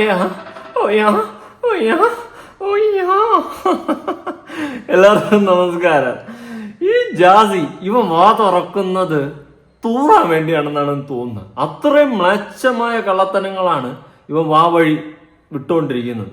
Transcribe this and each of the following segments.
ഓയാ ഓയാ ഓയാ ഓയാ എല്ലാവർക്കും നമസ്കാരം. ഈ ജാസി ഇവ വാ തുറക്കുന്നത് തൂറാൻ വേണ്ടിയാണെന്നാണ് തോന്നുന്നത്. അത്രയും മ്ലേച്ഛമായ കള്ളത്തനങ്ങളാണ് ഇവ വാ വഴി വിട്ടുകൊണ്ടിരിക്കുന്നത്.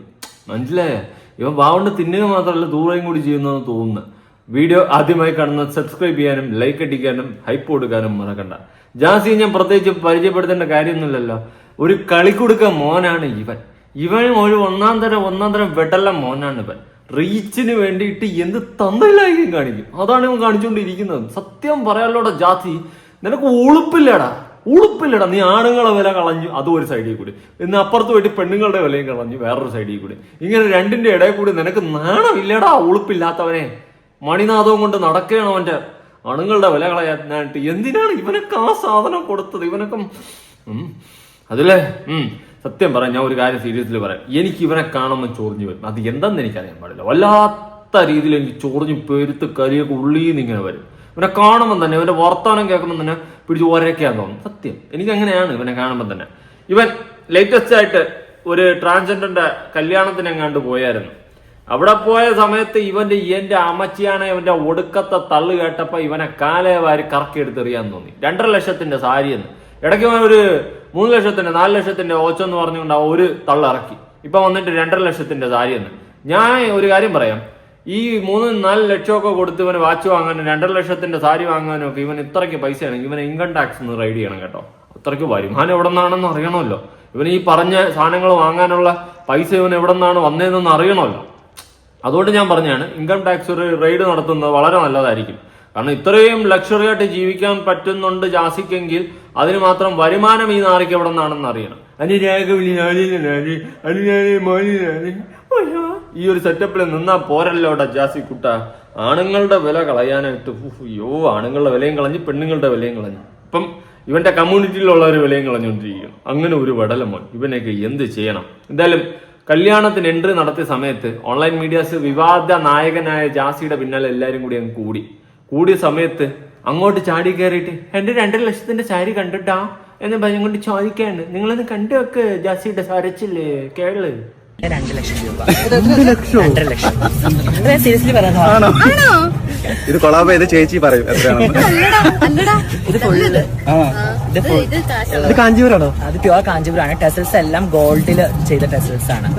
മനസ്സിലായ? ഇവ വാ തിന്നുക മാത്രമല്ല തൂറയും കൂടി ചെയ്യുന്നതെന്ന് തോന്നുന്നു. വീഡിയോ ആദ്യമായി കാണുന്ന സബ്സ്ക്രൈബ് ചെയ്യാനും ലൈക്ക് അടിക്കാനും ഹൈപ്പ് കൊടുക്കാനും മറക്കണ്ട. ജാസി ഞാൻ പ്രത്യേകിച്ച് പരിചയപ്പെടുത്തേണ്ട കാര്യമൊന്നുമില്ലല്ലോ. ഒരു കൊടുക്ക മോനാണ് ഇവൻ. ഇവൻ ഒരു ഒന്നാം തരം ഒന്നാം തരം വെട്ടല്ല മോനാണ് ഇവൻ. റീച്ചിന് വേണ്ടിയിട്ട് എന്ത് തന്തയിലായിരിക്കും കാണിക്കും. അതാണ് ഇവൻ കാണിച്ചുകൊണ്ടിരിക്കുന്നത്. സത്യം പറയാലോടെ ജാതി നിനക്ക് ഉളുപ്പില്ലടാ. ഉളുപ്പില്ലടാ. നീ ആണുങ്ങളെ വില കളഞ്ഞു അതും ഒരു സൈഡിൽ കൂടി. ഇന്ന് അപ്പുറത്ത് പോയിട്ട് പെണ്ണുങ്ങളുടെ വിലയും കളഞ്ഞു വേറൊരു സൈഡിൽ കൂടി. ഇങ്ങനെ രണ്ടിന്റെ ഇടയിൽ കൂടി നിനക്ക് നാണമില്ലടാ ഉളുപ്പില്ലാത്തവനെ. മണിനാഥവും കൊണ്ട് നടക്കുകയാണ് അവന്റെ. ആണുങ്ങളുടെ വില കളയാനായിട്ട് എന്തിനാണ് ഇവനൊക്കെ ആ സാധനം കൊടുത്തത്? ഇവനൊക്കെ. അതില്ലേ ഉം. സത്യം പറയാം ഞാൻ ഒരു കാര്യം സീരിയസ്ലി പറയാം. എനിക്ക് ഇവനെ കാണുമ്പോൾ ചൊറിഞ്ഞു വരും. അത് എന്തെന്ന് എനിക്കറിയാൻ പാടില്ല. വല്ലാത്ത രീതിയിൽ എനിക്ക് ചൊറിഞ്ഞ് പെരുത്ത് കരിയൊക്കെ ഉള്ളിന്ന് ഇങ്ങനെ വരും. ഇവനെ കാണുമ്പോൾ തന്നെ ഇവന്റെ വർത്തമാനം കേൾക്കുമ്പോൾ തന്നെ പിടിച്ച് ഓരൊക്കെയാൻ തോന്നും. സത്യം. എനിക്ക് അങ്ങനെയാണ് ഇവനെ കാണുമ്പോൾ തന്നെ. ഇവൻ ലേറ്റസ്റ്റ് ആയിട്ട് ഒരു ട്രാൻസ്ജെൻഡറിന്റെ കല്യാണത്തിന് എങ്ങാണ്ട് പോയായിരുന്നു. അവിടെ പോയ സമയത്ത് ഇവന്റെ എന്റെ അമ്മച്ചിയാണ് ഇവന്റെ ഒടുക്കത്തെ തള്ളു കേട്ടപ്പോ ഇവനെ കാലേ വാരി കറക്കി എടുത്തെറിയാൻ തോന്നി. രണ്ടര ലക്ഷത്തിന്റെ സാരി എന്ന് ഇടയ്ക്ക് ഒരു മൂന്ന് ലക്ഷത്തിന്റെ നാല് ലക്ഷത്തിന്റെ ഓച്ചെന്ന് പറഞ്ഞുകൊണ്ട് ആ ഒരു തള്ളിറക്കി ഇപ്പൊ വന്നിട്ട് രണ്ടര ലക്ഷത്തിന്റെ സാരി എന്ന് ഞാൻ ഒരു കാര്യം പറയാം. ഈ മൂന്ന് നാല് ലക്ഷമൊക്കെ കൊടുത്ത് ഇവന് വാച്ച് വാങ്ങാനും രണ്ടര ലക്ഷത്തിന്റെ സാരി വാങ്ങാനും ഒക്കെ ഇവൻ ഇത്രയ്ക്ക് പൈസയാണെങ്കിൽ ഇവൻ ഇൻകം ടാക്സ് ഒന്ന് റൈഡ് ചെയ്യണം കേട്ടോ. അത്രയ്ക്ക് വരുമാനം എവിടെ നിന്നാണെന്ന് അറിയണമല്ലോ. ഇവൻ ഈ പറഞ്ഞ സാധനങ്ങൾ വാങ്ങാനുള്ള പൈസ ഇവൻ എവിടെ നിന്നാണ് വന്നതെന്നൊന്ന് അറിയണമല്ലോ. അതുകൊണ്ട് ഞാൻ പറഞ്ഞാണ് ഇൻകം ടാക്സ് ഒരു റെയ്ഡ് നടത്തുന്നത് വളരെ നല്ലതായിരിക്കും. കാരണം ഇത്രയും ലക്ഷറി ആയിട്ട് ജീവിക്കാൻ പറ്റുന്നുണ്ട് ജാസിക്കെങ്കിൽ അതിന് മാത്രം വരുമാനം ഈ നാറിക്ക് എവിടെ നിന്നാണെന്ന് അറിയണം. ഈ ഒരു സെറ്റപ്പിൽ നിന്നാ പോരല്ലോടാ ജാസി കുട്ട. ആണുങ്ങളുടെ വില കളയാനായിട്ട് യോ ആണുങ്ങളുടെ വിലയും കളഞ്ഞ് പെണ്ണുങ്ങളുടെ വിലയും കളഞ്ഞു. ഇപ്പം ഇവന്റെ കമ്മ്യൂണിറ്റിയിലുള്ളവർ വിലയും കളഞ്ഞുകൊണ്ടിരിക്കും. അങ്ങനെ ഒരു വടലമോൻ. ഇവനൊക്കെ എന്ത് ചെയ്യണം? എന്തായാലും കല്യാണത്തിന് എൻട്രി നടത്തിയ സമയത്ത് ഓൺലൈൻ മീഡിയാസ് വിവാദ നായകനായ ജാസിയുടെ പിന്നാലെ എല്ലാവരും കൂടി അങ്ങ് കൂടി. കൂടിയ സമയത്ത് അങ്ങോട്ട് ചാടി കയറിയിട്ട് എന്റെ രണ്ടര ലക്ഷത്തിന്റെ സാരി കണ്ടിട്ടാ? എന്ന് പറഞ്ഞുകൊണ്ട് ചോദിക്കാണ്. നിങ്ങളൊന്ന് കണ്ടു വെക്ക് ജാസിയുടെ സരച്ചില്ലേ കേൾ. രണ്ട് ലക്ഷം രൂപ. രണ്ടര ലക്ഷം. സീരിയസ്ലി ഇത് കൊളാബ് ചെയ്ത് ചേച്ചി പറയും ഇത് കാഞ്ചീപുരാണോ? അത് പ്യുവർ കാഞ്ചീപുരാണ് ടെസൽസ് എല്ലാം ഗോൾഡിൽ ചെയ്ത ടെസൽസ് ആണ്.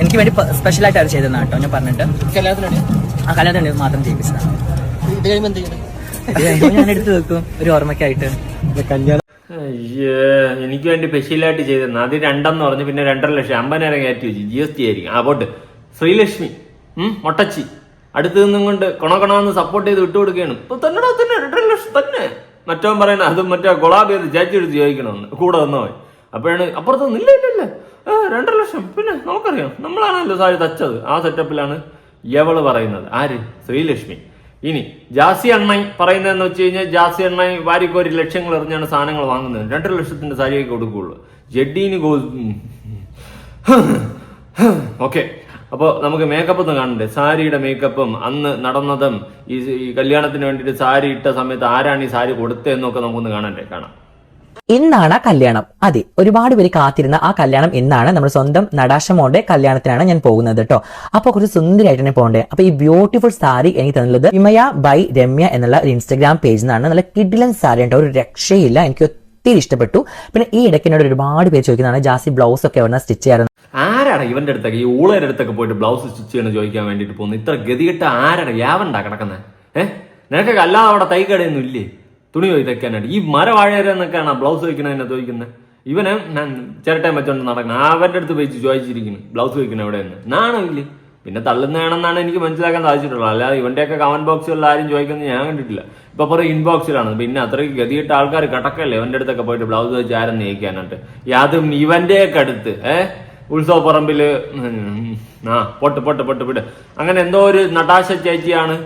എനിക്ക് വേണ്ടി സ്പെഷ്യൽ ആയിട്ട് അത് ചെയ്തതാണ് കേട്ടോ ഞാൻ പറഞ്ഞിട്ട്. ആ കല്യാണത്തിന് മാത്രം ചെയ്യിപ്പിച്ചതാണ്. ഞാൻ എടുത്തു വെക്കും. ഒരു ഓർമ്മക്കായിട്ട് കല്യാണം. അയ്യേ എനിക്ക് വേണ്ടി സ്പെഷ്യലായിട്ട് ചെയ്തെന്ന് അത് രണ്ടെന്ന് പറഞ്ഞു പിന്നെ രണ്ടര ലക്ഷം. അമ്പതിനായിരം കയറ്റി വെച്ചു. ജി എസ് ടി ആയിരിക്കും. ആ പോട്ട്. ശ്രീലക്ഷ്മി. ഉം മൊട്ടച്ചി. അടുത്ത് നിന്നും കൊണ്ട് കൊണക്കണമെന്ന് സപ്പോർട്ട് ചെയ്ത് വിട്ടുകൊടുക്കുകയാണ് ഇപ്പൊ തന്നെ തന്നെ രണ്ടര ലക്ഷം തന്നെ. മറ്റവൻ പറയണ അത് മറ്റേ ഗുളാബി ചെയ്ത് ജഡ്ജ് എടുത്ത് ചോദിക്കണമെന്ന്. കൂടെ വന്നോ. അപ്പോഴാണ് അപ്പുറത്ത് ഇല്ല ഇല്ല ഇല്ല. ആ, രണ്ടര ലക്ഷം. പിന്നെ നമുക്കറിയാം. നമ്മളാണല്ലോ സാരി തച്ചത്. ആ സെറ്റപ്പിലാണ് യവൾ പറയുന്നത്. ആര്? ശ്രീലക്ഷ്മി. ഇനി ജാസി അണ്ണൻ പറയുന്നതെന്ന് വെച്ച് കഴിഞ്ഞാൽ ജാസി അണ്ണൻ വാരിക്കോരി ലക്ഷങ്ങൾ എറിഞ്ഞാണ് സാധനങ്ങൾ വാങ്ങുന്നത്. രണ്ടര ലക്ഷത്തിന്റെ സാരിയൊക്കെ കൊടുക്കുകയുള്ളൂ ജെഡീന് ഗോ ഓക്കെ. അപ്പോൾ നമുക്ക് മേക്കപ്പ് ഒന്ന് കാണണ്ടേ? സാരിയുടെ മേക്കപ്പും അന്ന് നടന്നതും ഈ കല്യാണത്തിന് വേണ്ടിയിട്ട് സാരി ഇട്ട സമയത്ത് ആരാണ് ഈ സാരി കൊടുത്തതെന്നൊക്കെ നമുക്കൊന്ന് കാണണ്ടേ? കാണാം. ഇന്നാണ് ആ കല്യാണം. അതെ ഒരുപാട് പേര് കാത്തിരുന്ന ആ കല്യാണം ഇന്നാണ്. നമ്മുടെ സ്വന്തം നടാശമോന്റെ കല്യാണത്തിനാണ് ഞാൻ പോകുന്നത് കേട്ടോ അപ്പൊ കുറച്ച് സുന്ദരമായിട്ട് തന്നെ പോകണ്ടേ. അപ്പൊ ഈ ബ്യൂട്ടിഫുൾ സാരി എനിക്ക് തന്നുള്ളത് വിമയ ബൈ രമ്യ എന്നുള്ള ഒരു ഇൻസ്റ്റാഗ്രാം പേജിൽ നിന്നാണ്. നല്ല കിഡിലൻ സാരി കേട്ടോ ഒരു രക്ഷയില്ല. എനിക്ക് ഒത്തിരി ഇഷ്ടപ്പെട്ടു. പിന്നെ ഈ ഇടയ്ക്ക് എന്നോട് ഒരുപാട് പേര് ചോദിക്കുന്നതാണ് ജാസി ബ്ലൗസ് ഒക്കെ എവിടെ സ്റ്റിച്ച് ചെയ്യാറ്? ആരാണ് ഇവന്റെ അടുത്തൊക്കെ? ഈ ഊളയുടെ അടുത്തൊക്കെ പോയിട്ട് ബ്ലൗസ് സ്റ്റിച്ച് ചെയ്യണം ചോദിക്കാൻ വേണ്ടിട്ട് പോകുന്നത്. ഇത്ര ഗതികെട്ട ആരാണ്? യാവണ്ടാ കിടക്കുന്നത് ഏഹ് നിനക്കൊക്കെ അല്ലാതെ അവിടെ തൈക്കടയൊന്നും ഇല്ലേ? തുണി തയ്ക്കാനായിട്ട് ഈ മരവാഴയെന്നൊക്കെയാണ് ബ്ലൗസ് വയ്ക്കണതിനെ ചോദിക്കുന്നത് ഇവനെ ഞാൻ ചിരട്ടയും വെച്ചോണ്ട് നടക്കണം. അവരുടെ അടുത്ത് വെച്ച് ചോദിച്ചിരിക്കുന്നു ബ്ലൗസ് വയ്ക്കണം എവിടെയെന്ന്? നിന്ന് ഇല്ലേ? പിന്നെ തള്ളുന്നതാണെന്നാണ് എനിക്ക് മനസ്സിലാക്കാൻ സാധിച്ചിട്ടുള്ളത്. അല്ലാതെ ഇവന്റെയൊക്കെ കമന്റ് ബോക്സുകളിൽ ആരും ചോദിക്കുന്നത് ഞാൻ കണ്ടിട്ടില്ല. ഇപ്പൊ പറയും ഇൻബോക്സിലാണ് പിന്നെ അത്രയ്ക്ക് ഗതിയിട്ട് ആൾക്കാർ കിടക്കല്ലേ ഇവന്റെ അടുത്തൊക്കെ പോയിട്ട് ബ്ലൗസ് വെച്ച് ആരും നയിക്കാനായിട്ട് അതും ഇവന്റെയൊക്കെ അടുത്ത് ഏഹ് ഉത്സവപ്പറമ്പിൽ ഉം, ആ പൊട്ട് പൊട്ട് പൊട്ട് വിട്. അങ്ങനെ എന്തോ ഒരു നടാശ ചേച്ചിയാണ്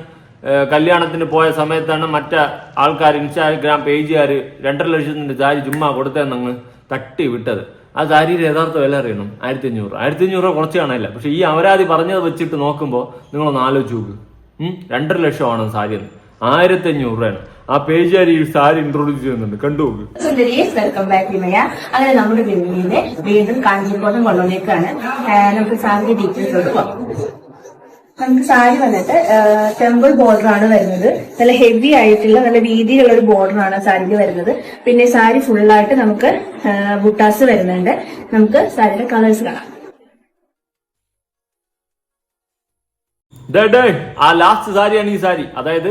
കല്യാണത്തിന് പോയ സമയത്താണ് മറ്റ ആൾക്കാർ ഇൻസ്റ്റാഗ്രാം പേജുകാർ രണ്ടര ലക്ഷത്തിന്റെ ചാരി ചുമ്മാ കൊടുത്തതെന്നങ്ങ് തട്ടി വിട്ടത്. ആ സാരിയുടെ യഥാർത്ഥ വില അറിയണം. ആയിരത്തി അഞ്ഞൂറ് ആയിരത്തി അഞ്ഞൂറ് രൂപ കുറച്ച് കാണാനില്ല. പക്ഷെ ഈ അവരാതി പറഞ്ഞത് വെച്ചിട്ട് നോക്കുമ്പോൾ നിങ്ങളൊന്ന് ആലോചിച്ച് നോക്ക്. രണ്ടര ലക്ഷമാണ് സാരി എന്ന്. ആയിരത്തി അഞ്ഞൂറ് രൂപയാണ്. ആ പേജുകാരി ഈ സാരി ഇൻട്രോഡ്യൂസ് ചെയ്യുന്നുണ്ട്. കണ്ടു വെൽക്കം ബാക്ക് അങ്ങനെ നമ്മുടെ വീണ്ടും കാഞ്ചീപുരം കൊള്ളിലേക്കാണ് നമുക്ക് സാറിന്റെ ഡീറ്റെയിൽസ് പോകാം നമുക്ക് സാരി വന്നിട്ട് ടെമ്പിൾ ബോർഡർ ആണ് വരുന്നത്. നല്ല ഹെവി ആയിട്ടുള്ള നല്ല വീതിയുള്ള ഒരു ബോർഡർ ആണ് സാരിക്ക് വരുന്നത്. പിന്നെ സാരി ഫുള്ളായിട്ട് നമുക്ക് ബുട്ടാസ് വരുന്നുണ്ട്. നമുക്ക് സാരിയുടെ കളേഴ്സ് കാണാം. ആ ലാസ്റ്റ് സാരിയാണ് ഈ സാരി. അതായത്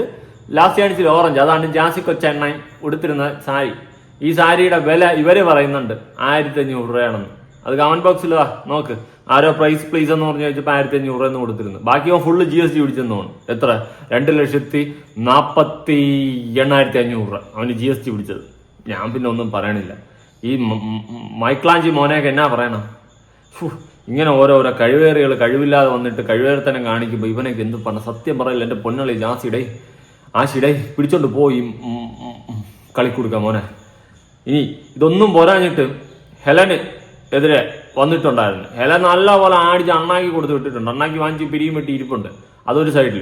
ലാസ്റ്റ് കാണിച്ചിൽ ഓറഞ്ച് അതാണ് ജാസി കൊച്ചെണ്ണ ഉടുത്തിരുന്ന സാരി. ഈ സാരിയുടെ വില ഇവർ പറയുന്നുണ്ട് ആയിരത്തി അഞ്ഞൂറ് രൂപയാണെന്ന്. അത് കമന്റ് ബോക്സിൽ നോക്ക്. ആരോ പ്രൈസ് പ്ലീസ് എന്ന് പറഞ്ഞു വെച്ചപ്പോൾ ആയിരത്തി അഞ്ഞൂറ് എന്ന് കൊടുത്തിരുന്നു. ബാക്കി ഫുള്ള് ജി എസ് ടി പിടിച്ചെന്ന് തോന്നുന്നു. എത്ര? രണ്ട് ലക്ഷത്തി നാൽപ്പത്തി എണ്ണായിരത്തി അഞ്ഞൂറ് രൂപ അവന് ജി എസ് ടി പിടിച്ചത്. ഞാൻ പിന്നെ ഒന്നും പറയണില്ല. ഈ മൈക്ലാഞ്ചി മോനെയൊക്കെ എന്നാ പറയണം? ഇങ്ങനെ ഓരോരോ കഴിവേറികൾ കഴിവില്ലാതെ വന്നിട്ട് കഴിവേറത്തനം കാണിക്കുമ്പോൾ ഇവനൊക്കെ എന്ത് പറഞ്ഞ സത്യം പറയില്ല എന്റെ പൊന്നളി ജാസിടേ ആ ശിടേ പിടിച്ചോണ്ട് പോയി കളിക്കൊടുക്കാം മോനെ. ഇനി ഇതൊന്നും പോരാഞ്ഞിട്ട് ഹെലന് എതിരെ വന്നിട്ടുണ്ടായിരുന്നു. ഇല നല്ല പോലെ ആടിച്ച് അണ്ണാക്കി കൊടുത്ത് വിട്ടിട്ടുണ്ട്. അണ്ണാക്കി വാങ്ങിച്ച് പിരിയും വെട്ടി ഇരിപ്പുണ്ട്. അതൊരു സൈഡിൽ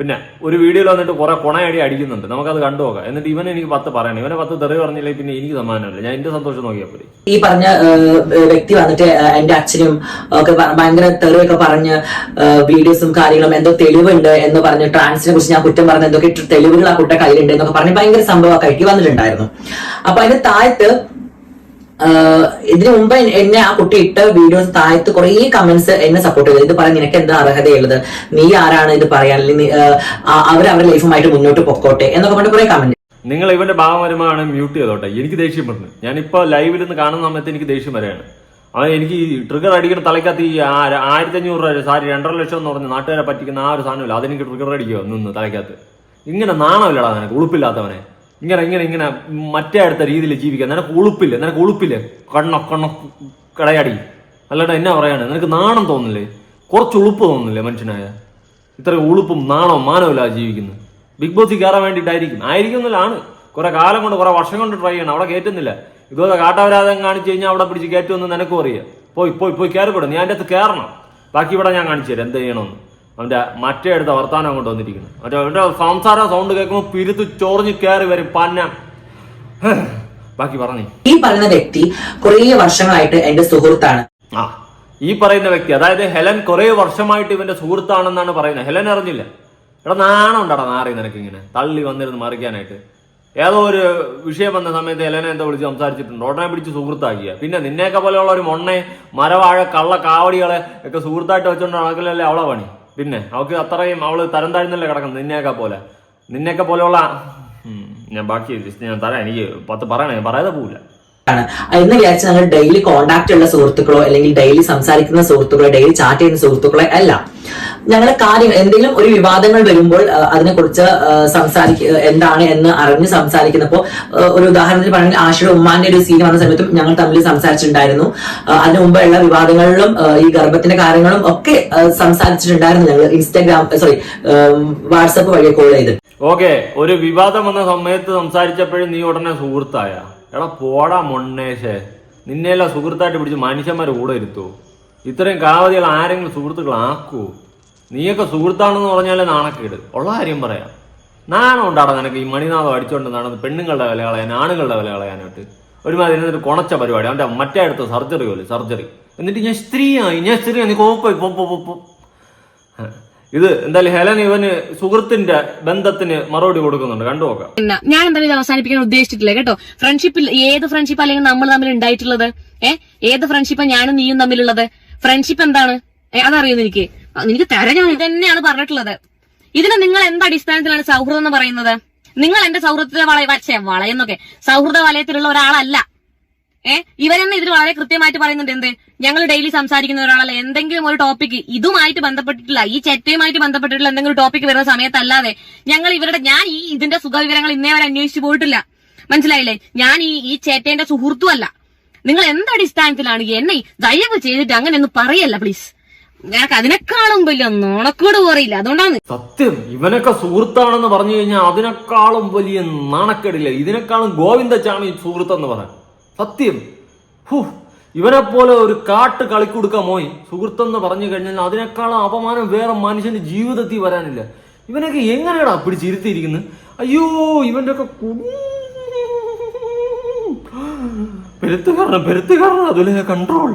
പിന്നെ ഒരു വീഡിയോയിൽ വന്നിട്ട് കുറെ കുണയടി അടിക്കുന്നുണ്ട്. നമുക്കത് കണ്ടു നോക്കാം. എന്നിട്ട് ഇവനെ എനിക്ക് പത്ത് പറയണം. ഇവനെ പത്ത് തെറി പറഞ്ഞില്ലേ പിന്നെ എനിക്ക് സമ്മാനമല്ല. ഞാൻ എന്റെ സന്തോഷം നോക്കിയാൽ മതി ഈ പറഞ്ഞ വ്യക്തി വന്നിട്ട് എന്റെ അച്ഛനും ഒക്കെ ഭയങ്കര തെറിയൊക്കെ പറഞ്ഞ് വീഡിയോസും കാര്യങ്ങളും എന്തോ തെളിവുണ്ട് എന്ന് പറഞ്ഞ് ട്രാൻസിനെ കുറിച്ച് ഞാൻ കുറ്റം പറഞ്ഞ എന്തൊക്കെ തെളിവുകൾ ആ കുട്ട കയ്യിലുണ്ട് എന്നൊക്കെ പറഞ്ഞ് ഭയങ്കര സംഭവമൊക്കെ ആയിട്ട് വന്നിട്ടുണ്ടായിരുന്നു. അപ്പൊ അതിന്റെ താഴത്ത് ഇതിനു മുമ്പ് എന്നെ ആ കുട്ടി ഇട്ട വീഡിയോസ് താഴത്ത് കുറേ കമന്റ്സ് എന്നെ സപ്പോർട്ട് ചെയ്തു. ഇത് പറയാൻ നിനക്ക് എന്താ അർഹതയുള്ളത്? നീ ആരാണ്? ഇത് പറയാൻ അല്ലെങ്കിൽ അവർ അവരുടെ ലൈഫുമായിട്ട് മുന്നോട്ട് പൊക്കോട്ടെ എന്നൊക്കെ പറഞ്ഞ കുറെ കമന്റ് നിങ്ങൾ ഇവന്റെ വരുമ്പോഴാണ് മ്യൂട്ട് ചെയ്തോട്ടെ? എനിക്ക് ദേഷ്യം പറഞ്ഞു ഞാനിപ്പോ ലൈവിൽ നിന്ന് കാണുന്ന സമയത്ത് എനിക്ക് ദേഷ്യം വരെയാണ് അവൻ എനിക്ക് ഈ ട്രിഗർ അടിക്കുന്ന തലക്കകത്ത് ഈ ആയിരത്തി അഞ്ഞൂറ് രൂപ സാരി രണ്ടര ലക്ഷം എന്ന് പറഞ്ഞ് നാട്ടുകാരെ പറ്റിക്കുന്ന ആ ഒരു സാധനമില്ല. അതെനിക്ക് ട്രിഗർ അടിക്കുക നിന്ന് തലക്കകത്ത് ഇങ്ങനെ നാണമില്ലടാ നിനക്ക്. ഉളുപ്പില്ലാത്തവനെ. ഇങ്ങനെ ഇങ്ങനെ ഇങ്ങനെ മറ്റേ അടുത്ത രീതിയിൽ ജീവിക്കാം നിനക്ക് ഉളുപ്പില്ല? നിനക്ക് ഉളുപ്പില്ല? കണ്ണോ കണ്ണോ കടയാടി. അല്ലാണ്ട് എന്നാ പറയാണ് നിനക്ക് നാണം തോന്നില്ലേ? കുറച്ച് ഉളുപ്പ് തോന്നില്ലേ മനുഷ്യനായ? ഇത്ര ഉളുപ്പും നാണവും മാനവുമില്ല ജീവിക്കുന്നത് ബിഗ് ബോസിൽ കയറാൻ വേണ്ടിയിട്ടായിരിക്കും. ആയിരിക്കും എന്നല്ലാണ് കുറെ കാലം കൊണ്ട് കുറെ വർഷം കൊണ്ട് ട്രൈ ചെയ്യണം. അവിടെ കയറ്റുന്നില്ല ഇതുപോലെ കാട്ടാവരാധം കാണിച്ചു കഴിഞ്ഞാൽ അവിടെ പിടിച്ച് കയറ്റുമെന്ന് നിനക്കും അറിയാം. പോയി പോയി പോയി കയറിപ്പെടും. നീ അതിന്റെ അടുത്ത് കയറണം. ബാക്കി ഇവിടെ ഞാൻ കാണിച്ചു തരാം. എന്ത് ചെയ്യണമെന്ന്. അവന്റെ മറ്റേ അടുത്ത വർത്താനം അങ്ങോട്ട് വന്നിരിക്കുന്നു. മറ്റേ അവന്റെ സംസാര സൗണ്ട് കേൾക്കുമ്പോൾ പിരുത്ത് ചോറിഞ്ഞ് കയറി വരും പന്ന. ബാക്കി പറഞ്ഞു. ഈ പറയുന്ന വ്യക്തി കുറേ വർഷങ്ങളായിട്ട് എന്റെ സുഹൃത്താണ്. ആ ഈ പറയുന്ന വ്യക്തി അതായത് ഹെലൻ കുറെ വർഷമായിട്ട് ഇവന്റെ സുഹൃത്താണെന്നാണ് പറയുന്നത്. ഹെലൻ അറിഞ്ഞില്ല? എടാ നാണം ഉണ്ടാടാ നാറി നിനക്ക് ഇങ്ങനെ തള്ളി വന്നിരുന്ന് മറിക്കാനായിട്ട്. ഏതോ ഒരു വിഷയം വന്ന സമയത്ത് ഹെലനെ എന്താ വിളിച്ച് സംസാരിച്ചിട്ടുണ്ട്. ഉടനെ പിടിച്ച് സുഹൃത്താക്കിയ. പിന്നെ നിന്നെയൊക്കെ പോലെയുള്ള ഒരു മൊണ്ണെ മരവാഴ കള്ള കാവടികളെ ഒക്കെ സുഹൃത്തായിട്ട് വെച്ചോണ്ട് നടക്കലല്ലേ അവളെ പണി? പിന്നെ അവൾക്ക് അത്രയും അവൾ തരം താഴ്ന്നല്ലേ കിടക്കുന്നത്? നിന്നെയൊക്കെ പോലെ. നിന്നെയൊക്കെ പോലെയുള്ള ഞാൻ ബാക്കി ഞാൻ തരാം. എനിക്ക് പത്ത് പറയണേ പറയാതെ പോവില്ല. ആണ്. എന്ന് വിചാരിച്ച് ഞങ്ങൾ ഡെയിലി കോണ്ടാക്ട് ഉള്ള സുഹൃത്തുക്കളോ അല്ലെങ്കിൽ ഡെയിലി സംസാരിക്കുന്ന സുഹൃത്തുക്കളോ ഡെയിലി ചാറ്റ് ചെയ്യുന്ന സുഹൃത്തുക്കളോ അല്ല. ഞങ്ങളെ കാര്യം എന്തെങ്കിലും ഒരു വിവാദങ്ങൾ വരുമ്പോൾ അതിനെക്കുറിച്ച് സംസാരിക്ക എന്താണ് എന്ന് അറിഞ്ഞ് സംസാരിക്കുന്നപ്പോൾ ഒരു ഉദാഹരണത്തിന് പറയുകയാണെങ്കിൽ ആഷയുടെ ഉമ്മാന്റെ ഒരു സീൻ വന്ന സമയത്തും ഞങ്ങൾ തമ്മിൽ സംസാരിച്ചിട്ടുണ്ടായിരുന്നു. അതിനു മുമ്പുള്ള വിവാദങ്ങളിലും ഈ ഗർഭത്തിന്റെ കാര്യങ്ങളും ഒക്കെ സംസാരിച്ചിട്ടുണ്ടായിരുന്നു ഞങ്ങൾ ഇൻസ്റ്റാഗ്രാം സോറി വാട്സപ്പ് വഴി കോൾ ചെയ്ത്. ഓക്കെ ഒരു വിവാദം വന്ന സമയത്ത് സംസാരിച്ചപ്പോഴും നീ ഉടനെ സുഹൃത്തായ? എടാ പോടാ മൊണ്ണേശേ. നിന്നെല്ലാം സുഹൃത്തായിട്ട് പിടിച്ച് മനുഷ്യന്മാരെ കൂടെ ഇരുത്തൂ. ഇത്രയും കാവതികൾ ആരെങ്കിലും സുഹൃത്തുക്കളാക്കൂ. നീയൊക്കെ സുഹൃത്താണെന്ന് പറഞ്ഞാലേ നാണക്കേട്. ഉള്ള കാര്യം പറയാം. നാണം ഉണ്ടാടാ നിനക്ക് ഈ മണിനാഥം അടിച്ചുകൊണ്ട് നടന്ന് പെണ്ണുങ്ങളുടെ വില കളയാൻ ആണുങ്ങളുടെ വില കളയാനായിട്ട്. ഒരുമാതിരി എന്നിട്ട് കുണച്ച പരിപാടി. അവന്റെ മറ്റേ അടുത്ത സർജറി പോലെ സർജറി. എന്നിട്ട് ഞാൻ സ്ത്രീയായി ഞാൻ സ്ത്രീയാണ് നീ കോപ്പായി പൊപ്പോ പോ, പോ, പോ. ഇത് എന്തായാലും ഹെലൻ ഇവന് സുഹൃത്തിന്റെ ബന്ധത്തിന് മറുപടി കൊടുക്കുന്നുണ്ട്. കണ്ടു നോക്കാം. ഞാൻ എന്തായാലും ഇത് അവസാനിപ്പിക്കാൻ ഉദ്ദേശിച്ചിട്ടില്ല കേട്ടോ. ഫ്രണ്ട്ഷിപ്പിൽ ഏത് ഫ്രണ്ട്ഷിപ്പ് അല്ലെങ്കിൽ നമ്മൾ തമ്മിൽ ഉണ്ടായിട്ടുള്ളത്? ഏ? ഏത് ഫ്രണ്ട്ഷിപ്പാ ഞാനും നീയും തമ്മിലുള്ളത്? ഫ്രണ്ട്ഷിപ്പ് എന്താണ്? അതറിയുന്നു എനിക്ക്? എനിക്ക് തരാൻ ഞാൻ ഇതന്നെയാണ് പറഞ്ഞിട്ടുള്ളത്. ഇതിന് നിങ്ങൾ എന്ത് അടിസ്ഥാനത്തിലാണ് സൗഹൃദം എന്ന് പറയുന്നത്? നിങ്ങൾ എന്റെ സൗഹൃദത്തിലെ വളയ വച്ചേ വളയെന്നൊക്കെ. സൗഹൃദ വലയത്തിലുള്ള ഒരാളല്ല. ഏ? ഇവരെന്നെ ഇതിൽ വളരെ കൃത്യമായിട്ട് പറയുന്നുണ്ട് എന്ത്? ഞങ്ങൾ ഡെയിലി സംസാരിക്കുന്ന ഒരാളല്ല. എന്തെങ്കിലും ഒരു ടോപ്പിക് ഇതുമായിട്ട് ബന്ധപ്പെട്ടിട്ടില്ല ഈ ചെറ്റയുമായിട്ട് ബന്ധപ്പെട്ടിട്ടുള്ള എന്തെങ്കിലും ടോപ്പിക് വരുന്ന സമയത്തല്ലാതെ ഞങ്ങൾ ഇവരുടെ ഞാൻ ഈ ഇതിന്റെ സുഖവിവരങ്ങൾ ഇന്നേ വരെ അന്വേഷിച്ചു പോയിട്ടില്ല. മനസ്സിലായില്ലേ? ഞാൻ ഈ ഈ ചേട്ടേന്റെ സുഹൃത്തും അല്ല നിങ്ങൾ എന്ത് അടിസ്ഥാനത്തിലാണ് എന്നെ ഈ ദയവ് ചെയ്തിട്ട് അങ്ങനെ ഒന്നും പറയല്ല പ്ലീസ് ഞങ്ങൾക്ക് അതിനേക്കാളും വലിയ നാണക്കേട് പറയില്ല അതുകൊണ്ടാണ് സത്യം ഇവനൊക്കെ സുഹൃത്താണെന്ന് പറഞ്ഞു കഴിഞ്ഞാൽ അതിനേക്കാളും വലിയ നാണക്കേടില്ല. ഇതിനേക്കാളും ഗോവിന്ദച്ചാമി സുഹൃത്തെന്ന് പറയാം സത്യം. ഹൂ ഇവനെ പോലെ ഒരു കാട്ട് കളിക്കൊടുക്കാൻ മോയി സുഹൃത്തെന്ന് പറഞ്ഞു കഴിഞ്ഞാൽ അതിനേക്കാളും അപമാനം വേറെ മനുഷ്യന്റെ ജീവിതത്തിൽ വരാനില്ല. ഇവനൊക്കെ എങ്ങനെയാടാ പിടിച്ചിരുത്തിയിരിക്കുന്നത് അയ്യോ ഇവന്റെ ഒക്കെ പെരുത്തുകാരണം പെരുത്തുകാരണം അതിലെ കൺട്രോൾ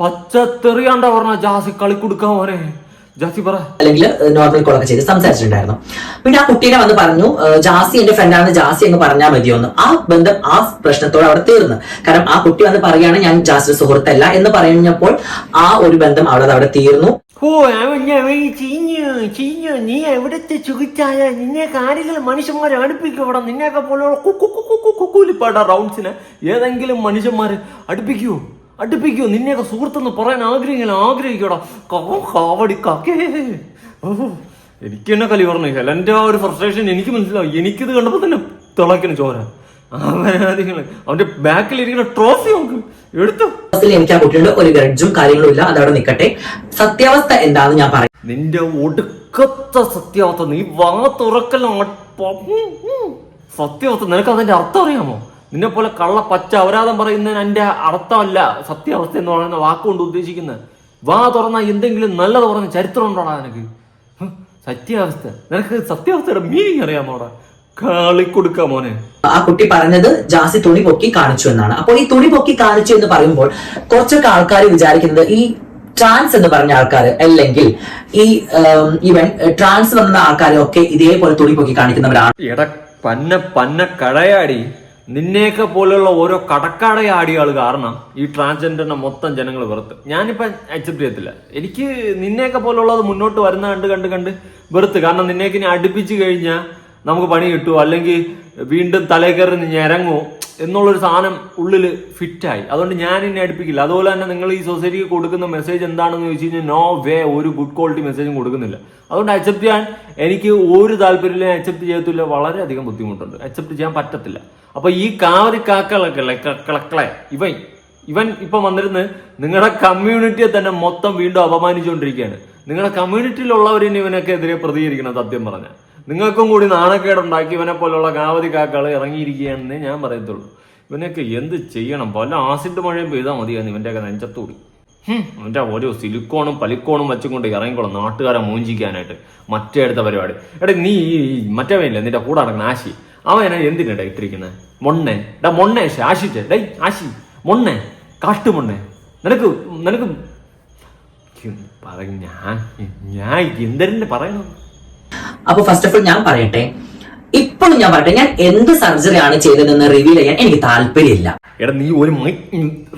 പച്ചത്തെറിയാണ്ടാ പറഞ്ഞ ജാസി കളിക്കൊടുക്കാൻ പറ അല്ലെങ്കിൽ നോർമൽ കോളൊക്കെ ചെയ്ത് സംസാരിച്ചിട്ടുണ്ടായിരുന്നു. പിന്നെ ആ കുട്ടീനെ വന്ന് പറഞ്ഞു "ഏഹ്, ജാസി എന്റെ ഫ്രണ്ടാണ് ജാസി എന്ന് പറഞ്ഞാൽ മതിയോന്ന്. ആ ബന്ധം ആ പ്രശ്നത്തോടെ അവിടെ തീർന്നു. കാരണം ആ കുട്ടി വന്ന് പറയാണ് ഞാൻ ജാസിയുടെ സുഹൃത്തല്ല എന്ന് പറഞ്ഞപ്പോൾ ആ ഒരു ബന്ധം അവിടെ അവിടെ തീർന്നു. ഓ അവൻ അവൻ ചീഞ്ഞു ചീഞ്ഞു. നീ എവിടത്തെ ചുകിച്ചായ? നിന്നെ കാര്യങ്ങൾ മനുഷ്യന്മാരെ അടുപ്പിക്കവിടെ? നിന്നെയൊക്കെ പോലെയുള്ള കുക്കുലിപ്പാട റൗണ്ട്സിന് ഏതെങ്കിലും മനുഷ്യന്മാര് അടുപ്പിക്കൂ. അടുപ്പിക്കൂ. നിന്നെയൊക്കെ സുഹൃത്തെന്ന് പറയാൻ ആഗ്രഹിക്കണം ആഗ്രഹിക്കടാ. കാവടി കാക്കേ എനിക്ക് തന്നെ കലി പറഞ്ഞു? ഹെലന്റെ ആ ഒരു ഫ്രസ്ട്രേഷൻ എനിക്ക് മനസ്സിലാവും എനിക്കിത് കണ്ടപ്പോ തന്നെ തിളക്കണം ചോര. അവന്റെ ബാക്കിൽ ഇരിക്കുന്ന ട്രോഫി നോക്ക്. എടുത്തു. എനിക്ക് ആ കുട്ടിയുടെ ഒരു ഗ്രഡ്ജും കാര്യങ്ങളും ഇല്ല. അതവിടെ നിൽക്കട്ടെ സത്യാവസ്ഥ എന്താണെന്ന് ഞാൻ പറയാം നിന്റെ ഒടുക്കത്തെ സത്യാവസ്ഥ. നീ വാ തുറക്കല്ല സത്യാവസ്ഥ നിനക്ക് അതിന്റെ അർത്ഥം അറിയാമോ? നിന്നെ പോലെ കള്ള പച്ച അപരാധം പറയുന്നതിന് എന്റെ അർത്ഥമല്ല സത്യാവസ്ഥ എന്ന് പറയുന്ന വാക്കുകൊണ്ട് ഉദ്ദേശിക്കുന്നത്. വാ തുറന്ന എന്തെങ്കിലും നല്ലത് പറഞ്ഞ ചരിത്രം ഉണ്ടോടാ നിനക്ക്? സത്യാവസ്ഥ. നിനക്ക് സത്യാവസ്ഥയുടെ മീനിങ് അറിയാമോടാ കാളിക്കൊടുക്കാ മോനെ. ആ കുട്ടി പറഞ്ഞത് ജാസി തുണി പൊക്കി കാണിച്ചു എന്നാണ്. അപ്പോൾ ഈ തുണി പൊക്കി കാണിച്ചു എന്ന് പറയുമ്പോൾ കുറച്ചൊക്കെ ആൾക്കാർ വിചാരിക്കുന്നത് ഈ ട്രാൻസ് എന്ന് പറഞ്ഞ ആൾക്കാർ അല്ലെങ്കിൽ ഈ ഇവൻ ട്രാൻസ് വന്ന ആൾക്കാരൊക്കെ ഇതേപോലെ തുണി പൊക്കി കാണിക്കുന്നവരാണ്. എട പന്ന പന്ന കടയാടി നിന്നെയൊക്കെ പോലെയുള്ള ഓരോ കടക്കാടയ കടക്കടയാടികൾ കാരണം ഈ ട്രാൻസ്ജെൻഡറിനെ മൊത്തം ജനങ്ങൾ വെറുത്ത്. ഞാനിപ്പോൾ അക്സെപ്റ്റ് ചെയ്യത്തില്ല. എനിക്ക് നിന്നെയൊക്കെ പോലുള്ളത് മുന്നോട്ട് വരുന്ന കണ്ട് കണ്ട് കണ്ട് വെറുത്ത്. കാരണം നിന്നെയൊക്കെ ഇനി അടുപ്പിച്ച് കഴിഞ്ഞാൽ നമുക്ക് പണി കിട്ടുമോ അല്ലെങ്കിൽ വീണ്ടും തലേ കയറി ഞരങ്ങോ എന്നുള്ളൊരു സാധനം ഉള്ളിൽ ഫിറ്റായി. അതുകൊണ്ട് ഞാൻ എന്നെ അടുപ്പിക്കില്ല. അതുപോലെ തന്നെ നിങ്ങൾ ഈ സൊസൈറ്റിക്ക് കൊടുക്കുന്ന മെസ്സേജ് എന്താണെന്ന് ചോദിച്ചു കഴിഞ്ഞാൽ നോ വേ ഒരു ഗുഡ് ക്വാളിറ്റി മെസ്സേജും കൊടുക്കുന്നില്ല. അതുകൊണ്ട് അക്സെപ്റ്റ് ചെയ്യാൻ എനിക്ക് ഒരു താല്പര്യമില്ല അക്സെപ്റ്റ് ചെയ്യത്തില്ല. വളരെയധികം ബുദ്ധിമുട്ടുണ്ട്. അക്സെപ്റ്റ് ചെയ്യാൻ പറ്റത്തില്ല. അപ്പൊ ഈ കാവതി കാക്കളൊക്കെ കളക്കളെ ഇവൻ ഇവൻ ഇപ്പൊ വന്നിരുന്ന് നിങ്ങളുടെ കമ്മ്യൂണിറ്റിയെ തന്നെ മൊത്തം വീണ്ടും അപമാനിച്ചുകൊണ്ടിരിക്കുകയാണ്. നിങ്ങളുടെ കമ്മ്യൂണിറ്റിയിലുള്ളവരെ ഇവനൊക്കെ എതിരെ പ്രതികരിക്കണം സത്യം പറഞ്ഞ നിങ്ങൾക്കും കൂടി നാണക്കേടുണ്ടാക്കി ഇവനെ പോലുള്ള കാവതി കാക്കൾ ഇറങ്ങിയിരിക്കുകയാണെന്നേ ഞാൻ പറയത്തുള്ളൂ. ഇവനൊക്കെ എന്ത് ചെയ്യണം? പല ആസിഡ് മഴയും പെയ്താൽ മതിയായിരുന്നു ഇവന്റെയൊക്കെ നെഞ്ചത്തൂടി. അവന്റെ ഓരോ സിലിക്കോണും പലിക്കോണും വെച്ചുകൊണ്ട് ഇറങ്ങിക്കോളും നാട്ടുകാരെ മൂഞ്ചിക്കാനായിട്ട്. മറ്റേ അടുത്ത പരിപാടി. എടാ നീ മറ്റവനില്ലേ നിന്റെ കൂടെ നടക്കുന്ന ആശി. അവൻ എന്തിനാ ഇട്ടിരിക്കുന്നത് മൊണ്ണെ. ഡാ മൊണ്ണെ ആശിച്ചേ ഡൈ ആശി. മൊണ്ണെ. കാട്ടുമൊണ്ണെ നിനക്ക് നിനക്ക്. പറ ഞാൻ ഞാൻ എന്തിനെ പറയണം അപ്പൊ ഫസ്റ്റ് ഓഫ് ഓൾ ഞാൻ പറയട്ടെ? ഇപ്പോഴും ഞാൻ പറയട്ടെ ഞാൻ എന്ത് സർജറി ആണ് ചെയ്തതെന്ന് റിവീൽ ചെയ്യാൻ എനിക്ക് താല്പര്യമില്ല. എടാ നീ ഒരു മൈ